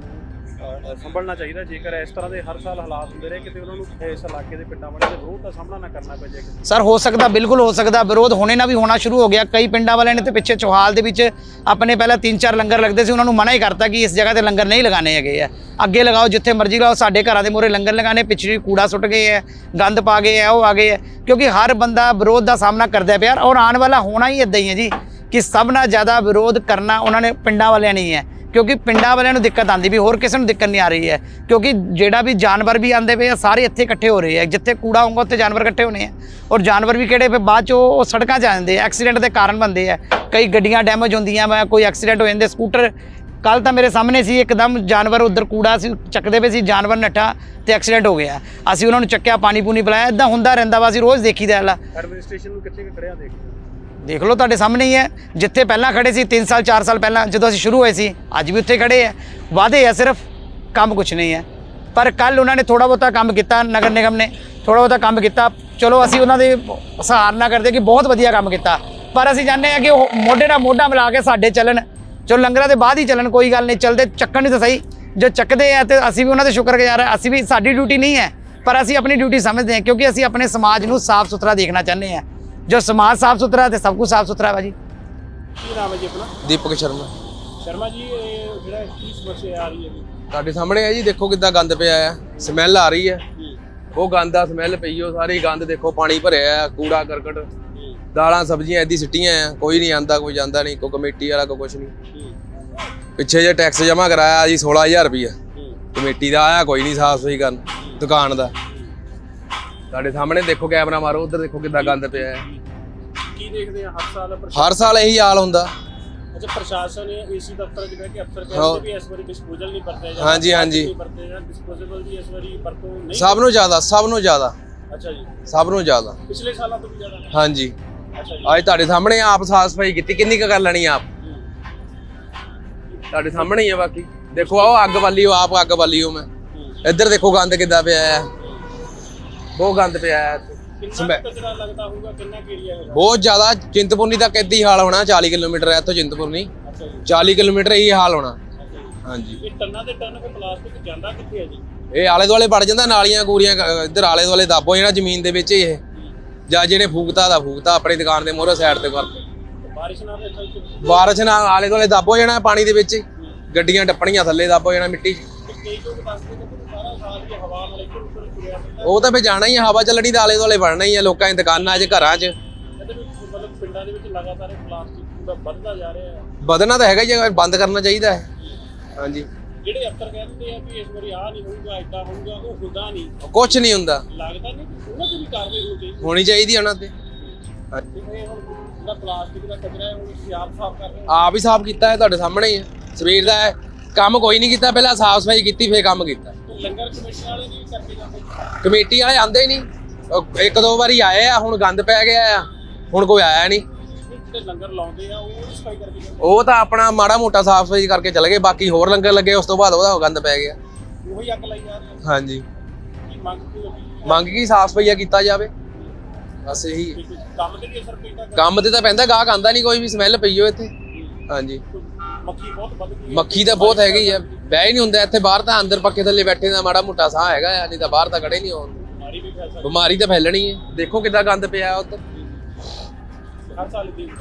ਸੰਭਲਣਾ ਚਾਹੀਦਾ। ਜੇਕਰ ਇਸ ਤਰ੍ਹਾਂ ਦੇ ਹਰ ਸਾਲ ਹਾਲਾਤ ਹੁੰਦੇ ਰਹੇ, ਕਿਤੇ ਉਹਨਾਂ ਨੂੰ ਇਸ ਇਲਾਕੇ ਦੇ ਪਿੰਡਾਂ ਵਾਲਿਆਂ ਦੇ ਰੋਹ ਦਾ ਸਾਹਮਣਾ ਨਾ ਕਰਨਾ ਪੈ ਜਾਏ ਸਰ, ਹੋ ਸਕਦਾ, ਬਿਲਕੁਲ ਹੋ ਸਕਦਾ। ਵਿਰੋਧ ਹੋਣੇ ਨਾਲ ਵੀ ਹੋਣਾ ਸ਼ੁਰੂ ਹੋ ਗਿਆ। ਕਈ ਪਿੰਡਾਂ ਵਾਲਿਆਂ ਨੇ ਤੇ ਪਿੱਛੇ ਚੋਹਾਲ ਦੇ ਵਿੱਚ ਆਪਣੇ ਪਹਿਲਾਂ 3-4 ਲੰਗਰ ਲੱਗਦੇ ਸੀ, ਉਹਨਾਂ ਨੂੰ ਮਨਾ ਹੀ ਕਰਤਾ ਕਿ ਇਸ ਜਗ੍ਹਾ ਤੇ ਲੰਗਰ ਨਹੀਂ ਲਗਾਣੇ ਹੈਗੇ ਆ। ਅੱਗੇ ਲਗਾਓ, ਜਿੱਥੇ ਮਰਜ਼ੀ ਲਾਓ ਸਾਡੇ ਘਰਾਂ ਦੇ ਮੂਹਰੇ ਲੰਗਰ ਲਗਾਣੇ ਪਿੱਛੇ ਕੂੜਾ ਸੁੱਟ ਗਏ ਆ, ਗੰਦ ਪਾ ਗਏ ਆ, ਉਹ ਆ ਗਏ ਆ। ਕਿਉਂਕਿ ਹਰ ਬੰਦਾ ਵਿਰੋਧ ਦਾ ਸਾਹਮਣਾ ਕਰਦਾ ਪਿਆ ਔਰ ਆਉਣ ਵਾਲਾ ਹੋਣਾ ਹੀ ਇਦਾਂ ਹੀ ਹੈ ਜੀ, ਕਿ ਸਭ ਨਾਲ ਜ਼ਿਆਦਾ ਵਿਰੋਧ ਕਰਨਾ ਉਹਨਾਂ ਨੇ, ਪਿੰਡਾਂ ਵਾਲਿਆਂ ਨੇ ਹੀ ਹੈ। ਕਿਉਂਕਿ ਪਿੰਡਾਂ ਵਾਲਿਆਂ ਨੂੰ ਦਿੱਕਤ ਆਂਦੀ ਵੀ ਹੋਰ ਕਿਸੇ ਨੂੰ ਦਿੱਕਤ ਨਹੀਂ ਆ ਰਹੀ ਹੈ। ਕਿਉਂਕਿ ਜਿਹੜਾ ਵੀ ਜਾਨਵਰ ਵੀ ਆਂਦੇ ਪਏ ਆ, ਸਾਰੇ ਇੱਥੇ ਇਕੱਠੇ ਹੋ ਰਹੇ ਆ। ਜਿੱਥੇ ਕੂੜਾ ਹੋਊਗਾ, ਉੱਥੇ ਜਾਨਵਰ ਇਕੱਠੇ ਹੋਣੇ ਆ। ਔਰ ਜਾਨਵਰ ਵੀ ਕਿਹੜੇ ਫਿਰ ਬਾਅਦ ਚ ਉਹ ਸੜਕਾਂ 'ਚ ਆ ਜਾਂਦੇ ਐਕਸੀਡੈਂਟ ਦੇ ਕਾਰਨ ਬਣਦੇ ਆ। ਕਈ ਗੱਡੀਆਂ ਡੈਮੇਜ ਹੁੰਦੀਆਂ ਵਾ, ਕੋਈ ਐਕਸੀਡੈਂਟ ਹੋ ਜਾਂਦੇ। ਸਕੂਟਰ ਕੱਲ ਤਾਂ ਮੇਰੇ ਸਾਹਮਣੇ ਸੀ, ਇੱਕਦਮ ਜਾਨਵਰ ਉਧਰ ਕੂੜਾ ਸੀ, ਚੱਕਦੇ ਪਏ ਸੀ, ਜਾਨਵਰ ਨੱਠਾ ਤੇ ਐਕਸੀਡੈਂਟ ਹੋ ਗਿਆ। ਅਸੀਂ ਉਹਨਾਂ ਨੂੰ ਚੱਕਿਆ, ਪਾਣੀ ਪੂਣੀ ਪਿਲਾਇਆ। ਇਦਾਂ ਹੁੰਦਾ ਰਹਿੰਦਾ ਵਾ, ਅਸੀਂ ਰੋਜ਼ ਦੇਖੀਦਾ ਹੈ ਐਡਮਿਨਿਸਟ੍ਰੇਸ਼ਨ ਨੂੰ ਕਿੱਥੇ ਖੜਿਆ ਦੇਖ ਦੇਖ ਲਓ ਤੁਹਾਡੇ ਸਾਹਮਣੇ ਹੀ ਹੈ। ਜਿੱਥੇ ਪਹਿਲਾਂ ਖੜੇ ਸੀ 3 ਸਾਲ 4 ਸਾਲ ਪਹਿਲਾਂ ਜਦੋਂ ਅਸੀਂ ਸ਼ੁਰੂ ਹੋਏ ਸੀ, ਅੱਜ ਵੀ ਉੱਥੇ ਖੜੇ ਆ ਵਾਅਦੇ ਆ ਸਿਰਫ, ਕੰਮ ਕੁਝ ਨਹੀਂ ਹੈ। ਪਰ ਕੱਲ ਉਹਨਾਂ ਨੇ ਥੋੜਾ ਬਹੁਤਾ ਕੰਮ ਕੀਤਾ, ਨਗਰ ਨਿਗਮ ਨੇ ਥੋੜਾ ਬਹੁਤਾ ਕੰਮ ਕੀਤਾ। ਚਲੋ ਅਸੀਂ ਉਹਨਾਂ ਦੇ ਸਹਾਰਨਾ ਕਰਦੇ ਕਿ ਬਹੁਤ ਵਧੀਆ ਕੰਮ ਕੀਤਾ। ਪਰ ਅਸੀਂ ਚਾਹੁੰਦੇ ਆ ਕਿ ਉਹ ਮੋਢੇ ਨਾਲ ਮੋਢਾ ਮਿਲਾ ਕੇ ਸਾਡੇ ਚੱਲਣ। ਚਲੋ ਲੰਗਰਾਂ ਦੇ ਬਾਅਦ ਹੀ ਚੱਲਣ, ਕੋਈ ਗੱਲ ਨਹੀਂ, ਚੱਲਦੇ, ਚੱਕਣ ਨਹੀਂ ਤਾਂ ਸਹੀ। ਜੋ ਚੱਕਦੇ ਆ ਤੇ ਅਸੀਂ ਵੀ ਉਹਨਾਂ ਦੇ ਸ਼ੁਕਰਗੁਜ਼ਾਰ ਆ ਅਸੀਂ ਵੀ, ਸਾਡੀ ਡਿਊਟੀ ਨਹੀਂ ਹੈ। ਪਰ ਅਸੀਂ ਆਪਣੀ ਡਿਊਟੀ ਸਮਝਦੇ ਹਾਂ ਕਿਉਂਕਿ ਅਸੀਂ ਆਪਣੇ ਸਮਾਜ ਨੂੰ ਸਾਫ਼ ਸੁਥਰਾ ਦੇਖਣਾ ਚਾਹੁੰਦੇ ਹਾਂ। ਜੋ ਸਮਾਜ ਸਾਫ਼ ਸੁਥਰਾ ਤੇ ਸਭ ਕੁਝ ਸਾਫ਼ ਸੁਥਰਾ ਹੈ ਜੀ ਕੀ ਨਾਮ ਹੈ ਜੀ ਆਪਣਾ? ਦੀਪਕ ਸ਼ਰਮਾ। ਸ਼ਰਮਾ ਜੀ ਇਹ ਜਿਹੜਾ ਕੀ ਸਮੱਸਿਆ ਆ ਰਹੀ ਹੈ ਜੀ। ਤੁਹਾਡੇ ਸਾਹਮਣੇ ਹੈ ਜੀ ਦੇਖੋ ਕਿੱਦਾਂ ਗੰਦ ਪਿਆ ਆ। ਸਮੈਲ ਆ ਰਹੀ ਹੈ। ਉਹ ਗੰਦ ਦਾ ਸਮੈਲ ਪਈ ਉਹ ਸਾਰੀ ਗੰਦ ਦੇਖੋ ਪਾਣੀ ਭਰਿਆ ਆ ਕੂੜਾ ਕਰਕਟ। ਦਾਲਾਂ ਸਬਜ਼ੀਆਂ ਐਦੀ ਸਿੱਟੀਆਂ ਆ ਕੋਈ ਨਹੀਂ ਆਂਦਾ ਕੋਈ ਜਾਂਦਾ ਨਹੀਂ ਕੋਈ ਕਮੇਟੀ ਵਾਲਾ ਕੋਈ ਕੁਛ ਨਹੀਂ। ਪਿੱਛੇ ਜੇ ਟੈਕਸ ਜਮ੍ਹਾਂ ਕਰਾਇਆ ਜੀ 16000 ਰੁਪਇਆ ਕਮੇਟੀ ਦਾ ਆਇਆ ਕੋਈ ਨਹੀਂ ਸਾਫ਼ ਸਹੀ ਕਰਨ ਦੁਕਾਨ ਦਾ। ਤੁਹਾਡੇ ਸਾਹਮਣੇ ਦੇਖੋ ਕੈਮਰਾ ਮਾਰੋ ਉਧਰ ਦੇਖੋ ਕਿੱਦਾਂ ਗੰਦ ਪਿਆ ਹੈ। ਕੀ ਦੇਖਦੇ ਆ? ਹਰ ਸਾਲ ਪ੍ਰਸ਼ਾਸਨ ਹਰ ਸਾਲ ਇਹੀ ਹਾਲ ਹੁੰਦਾ। ਅੱਛਾ ਪ੍ਰਸ਼ਾਸਨ ਏਸੀ ਦਫ਼ਤਰ ਚ ਬਹਿ ਕੇ ਅਫਸਰ। ਕਹਿੰਦੇ ਵੀ ਇਸ ਵਾਰੀ ਡਿਸਪੋਜ਼ਲ ਨਹੀਂ ਵਰਤਿਆ ਜਾਂਦਾ ਹਾਂਜੀ, ਹਾਂਜੀ। ਵਰਤੇ ਜਾਂ ਡਿਸਪੋਜ਼ੇਬਲ ਦੀ ਇਸ ਵਾਰੀ ਵਰਤੋਂ ਨਹੀਂ ਸਭ ਨੂੰ ਜ਼ਿਆਦਾ ਸਭ ਨੂੰ ਜ਼ਿਆਦਾ। ਅੱਛਾ ਜੀ। ਸਭ ਨੂੰ ਜ਼ਿਆਦਾ। ਪਿਛਲੇ ਸਾਲਾਂ ਤੋਂ ਵੀ ਜ਼ਿਆਦਾ ਹਾਂਜੀ। ਅੱਛਾ ਜੀ। ਅੱਜ ਤੁਹਾਡੇ ਸਾਹਮਣੇ ਆਪ ਸਾਫ਼ ਸਫ਼ਾਈ ਕੀਤੀ। ਕਿੰਨੀ ਕੁ ਕਰ ਲੈਣੀ ਆਪ? ਤੁਹਾਡੇ ਸਾਹਮਣੇ ਹੀ ਆ ਬਾਕੀ। ਦੇਖੋ ਆਓ ਅੱਗ ਵਾਲੀ ਹੋ ਆਪ ਅੱਗ ਵਾਲੀ ਹੋ ਮੈਂ। ਇੱਧਰ ਦੇਖੋ ਗੰਦ ਕਿੱਦਾਂ ਪਿਆ ਹੈ। ਬਹੁਤ ਗੰਦ ਪਿਆ ਹੈ। ਇੱਥੇ। ਕਿੰਨਾ ਸਮੈ- ਕੁ ਕਚਰਾ ਲੱਗਦਾ ਹੋਊਗਾ ਕਿੰਨਾ ਕੁ ਏਰੀਆ ਹੈਗਾ? ਬਹੁਤ ਜ਼ਿਆਦਾ ਚਿੰਤਪੁਰਨੀ ਤੱਕ ਹੀ ਹਾਲ ਹੋਣਾ 40 ਕਿਲੋਮੀਟਰ ਹੈ ਇੱਥੋਂ ਚਿੰਤਪੁਰਨੀ। ਅੱਛਾ ਜੀ। 40 ਕਿਲੋਮੀਟਰ ਇਹੀ ਹਾਲ ਹੋਣਾ। ਅੱਛਾ ਜੀ। ਹਾਂਜੀ। ਇਹ ਟੰਨਾਂ ਦੇ ਟੰਨ ਫਿਰ ਪਲਾਸਟਿਕ ਜਾਂਦਾ ਕਿੱਥੇ ਹੈ ਜੀ? ਇਹ ਆਲੇ ਦੁਆਲੇ ਵੜ ਜਾਂਦਾ ਨਾਲੀਆਂ ਗੂਰੀਆਂ ਕ- ਇੱਧਰ ਆਲੇ ਦੁਆਲੇ ਦੱਬੋ ਜਿਹੜਾ ਜ਼ਮੀਨ ਦੇ ਵਿੱਚ ਹੀ ਇਹ। ਜਾਂ ਜਿਹਨੇ ਫੂਕਤਾ ਦਾ ਫੂਕਤਾ ਆਪਣੀ ਦੁਕਾਨ ਦੇ ਮੋਹਰੇ ਸਾਈਡ ਤੇ ਕਰਕੇ ਤੇ ਬਾਰਿਸ਼ ਨਾਲ ਇੱਥੇ ਬਾਰਿਸ਼ ਨਾਲ ਆਲੇ ਦੁਆਲੇ ਦੱਬੋ ਜਾਣਾ ਪਾਣੀ ਦੇ ਵਿੱਚ ਹੀ। ਗੱਡੀਆਂ ਟੱਪਣੀਆਂ ਥੱਲੇ ਦੱਬੋ ਜਾਣਾ ਮਿੱਟੀ 'ਚ। ਤੇ ਕਈ ਲੋਕ ਦੱਸਦੇ ਨੇ ਕਿ ਸਾਰਾ ਸਾਲ ਹੀ ਹਵਾ ਨਾਲ ਇੱਧਰ ਉੱਧਰ ਤੁਰਿਆ ਰਹਿੰਦਾ ਉਹ ਤਾਂ ਫੇ ਜਾਣਾ ਹੀ ਆ ਹਵਾ ਚੱਲਣੀ ਤਾਂ ਆਲੇ ਦੁਆਲੇ ਵੜਨਾ ਹੀ ਆ ਲੋਕਾਂ ਦੀਆਂ ਦੁਕਾਨਾਂ 'ਚ ਘਰਾਂ 'ਚ। ਮਤਲਬ ਪਿੰਡਾਂ ਦੇ ਵਿੱਚ ਲਗਾਤਾਰ ਇਹ ਪਲਾਸਟਿਕ ਕੂੜਾ ਵੱਧਦਾ ਜਾ ਰਿਹਾ ਹੈ। ਵਧਣਾ ਤਾਂ ਹੈਗਾ ਹੀ ਆ, ਬੰਦ ਕਰਨਾ ਚਾਹੀਦਾ ਹੈ। ਹਾਂਜੀ। ਜਿਹੜੇ ਅਫਸਰ ਕਹਿੰਦੇ ਆ ਕਿ ਇਸ ਵਾਰੀ ਆਹ ਨਹੀਂ ਹੋਊਗਾ ਇਦਾਂ ਹੋਊਗਾ ਉਹ ਹੁੰਦਾ ਨਹੀਂ। ਕੁਝ ਨਹੀਂ ਹੁੰਦਾ। ਲੱਗਦਾ ਨਹੀਂ ਕਿ ਉਹਨਾਂ ਤੇ ਵੀ ਕਾਰਵਾਈ ਹੋਣੀ ਚਾਹੀਦੀ। ਹੋਣੀ ਚਾਹੀਦੀ ਉਹਨਾਂ ਤੇ। ਤੇ ਇਹ ਹੁਣ ਜਿਹੜਾ ਪਲਾਸਟਿਕ ਦਾ ਕਚਰਾ ਹੈ ਉਹ ਤੁਸੀਂ ਆਪ ਸਾਫ਼ ਕਰ ਰਹੇ ਹੋ। ਆਪ ਹੀ ਸਾਫ਼ ਕੀਤਾ ਹੈ ਤੁਹਾਡੇ ਸਾਹਮਣੇ ਹੀ ਆ ਸਵੇਰ ਦਾ ਹੈ। ਕੰਮ ਕੋਈ ਨਹੀਂ ਕੀਤਾ ਪਹਿਲਾਂ ਸਾਫ਼ ਸਫ਼ਾਈ ਕੀਤੀ ਫੇਰ ਕੰਮ ਕੀਤਾ। ਲੰਗਰ ਕਮੇਟੀ ਵਾਲੇ ਨਹੀਂ ਕਰਕੇ ਜਾਂਦੇ ਕਮੇਟੀ ਵਾਲੇ ਆਂਦੇ ਹੀ ਨਹੀਂ ਉਹ ਇੱਕ ਦੋ ਵਾਰੀ ਆਏ ਆ ਹੁਣ ਗੰਦ ਪੈ ਗਿਆ ਆ। ਹੁਣ ਕੋਈ ਆਇਆ ਨਹੀਂ ਜਿਹੜੇ ਲੰਗਰ ਲਾਉਂਦੇ ਆ ਉਹ ਨਹੀਂ ਸਫ਼ਾਈ ਕਰਕੇ ਜਾਂਦੇ ਉਹ ਤਾਂ ਆਪਣਾ ਮਾੜਾ ਮੋਟਾ ਸਾਫ਼ ਸਫ਼ਾਈ ਕਰਕੇ ਚਲੇ ਗਏ ਬਾਕੀ ਹੋਰ ਲੰਗਰ ਲੱਗੇ ਉਸ ਤੋਂ ਬਾਅਦ ਉਹਦਾ ਗੰਦ ਪੈ ਗਿਆ। ਉਹੀ ਅੱਗ ਲਾਈ ਜਾ ਰਹੇ ਆ। ਹਾਂਜੀ। ਕੀ ਮੰਗ ਕੀ ਹੋਈ? ਮੰਗ ਕੀ ਸਾਫ਼ ਸਫਾਈਆ ਕੀਤਾ ਜਾਵੇ? ਬਸ ਇਹੀ। ਕੰਮ ਤੇ ਵੀ ਅਸਰ ਪੈਂਦਾ ਕੰਮ ਤੇ ਤਾਂ ਪੈਂਦਾ ਗਾਹਕ ਆਂਦਾ ਨਹੀਂ ਕੋਈ ਵੀ ਸਮੈਲ ਪਈ ਹੋ ਇੱਥੇ। ਹਾਂਜੀ। ਮੱਖੀ ਬਹੁਤ ਵੱਧ ਗਈ ਹੈ। ਮੱਖੀ ਤਾਂ ਬਹੁਤ ਹੈਗੀ ਆ। ਬਹਿ ਹੀ ਨਹੀਂ ਹੁੰਦਾ ਇੱਥੇ ਬਾਹਰ ਤਾਂ ਅੰਦਰ ਪੱਕੇ ਥੱਲੇ ਬੈਠੇ ਦਾ ਮਾੜਾ ਮੋਟਾ ਸਾਹ ਹੈਗਾ ਆ ਨਹੀਂ ਤਾਂ ਬਾਹਰ ਤਾਂ ਖੜੇ ਨਹੀਂ ਹੋਣ। ਬਿਮਾਰੀ ਤਾਂ ਫੈਲਣੀ ਹੈ। ਦੇਖੋ ਕਿੱਦਾਂ ਗੰਦ ਪਿਆ ਉੱਧਰ।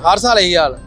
ਹਰ ਸਾਲ ਇਹੀ ਹਾਲ।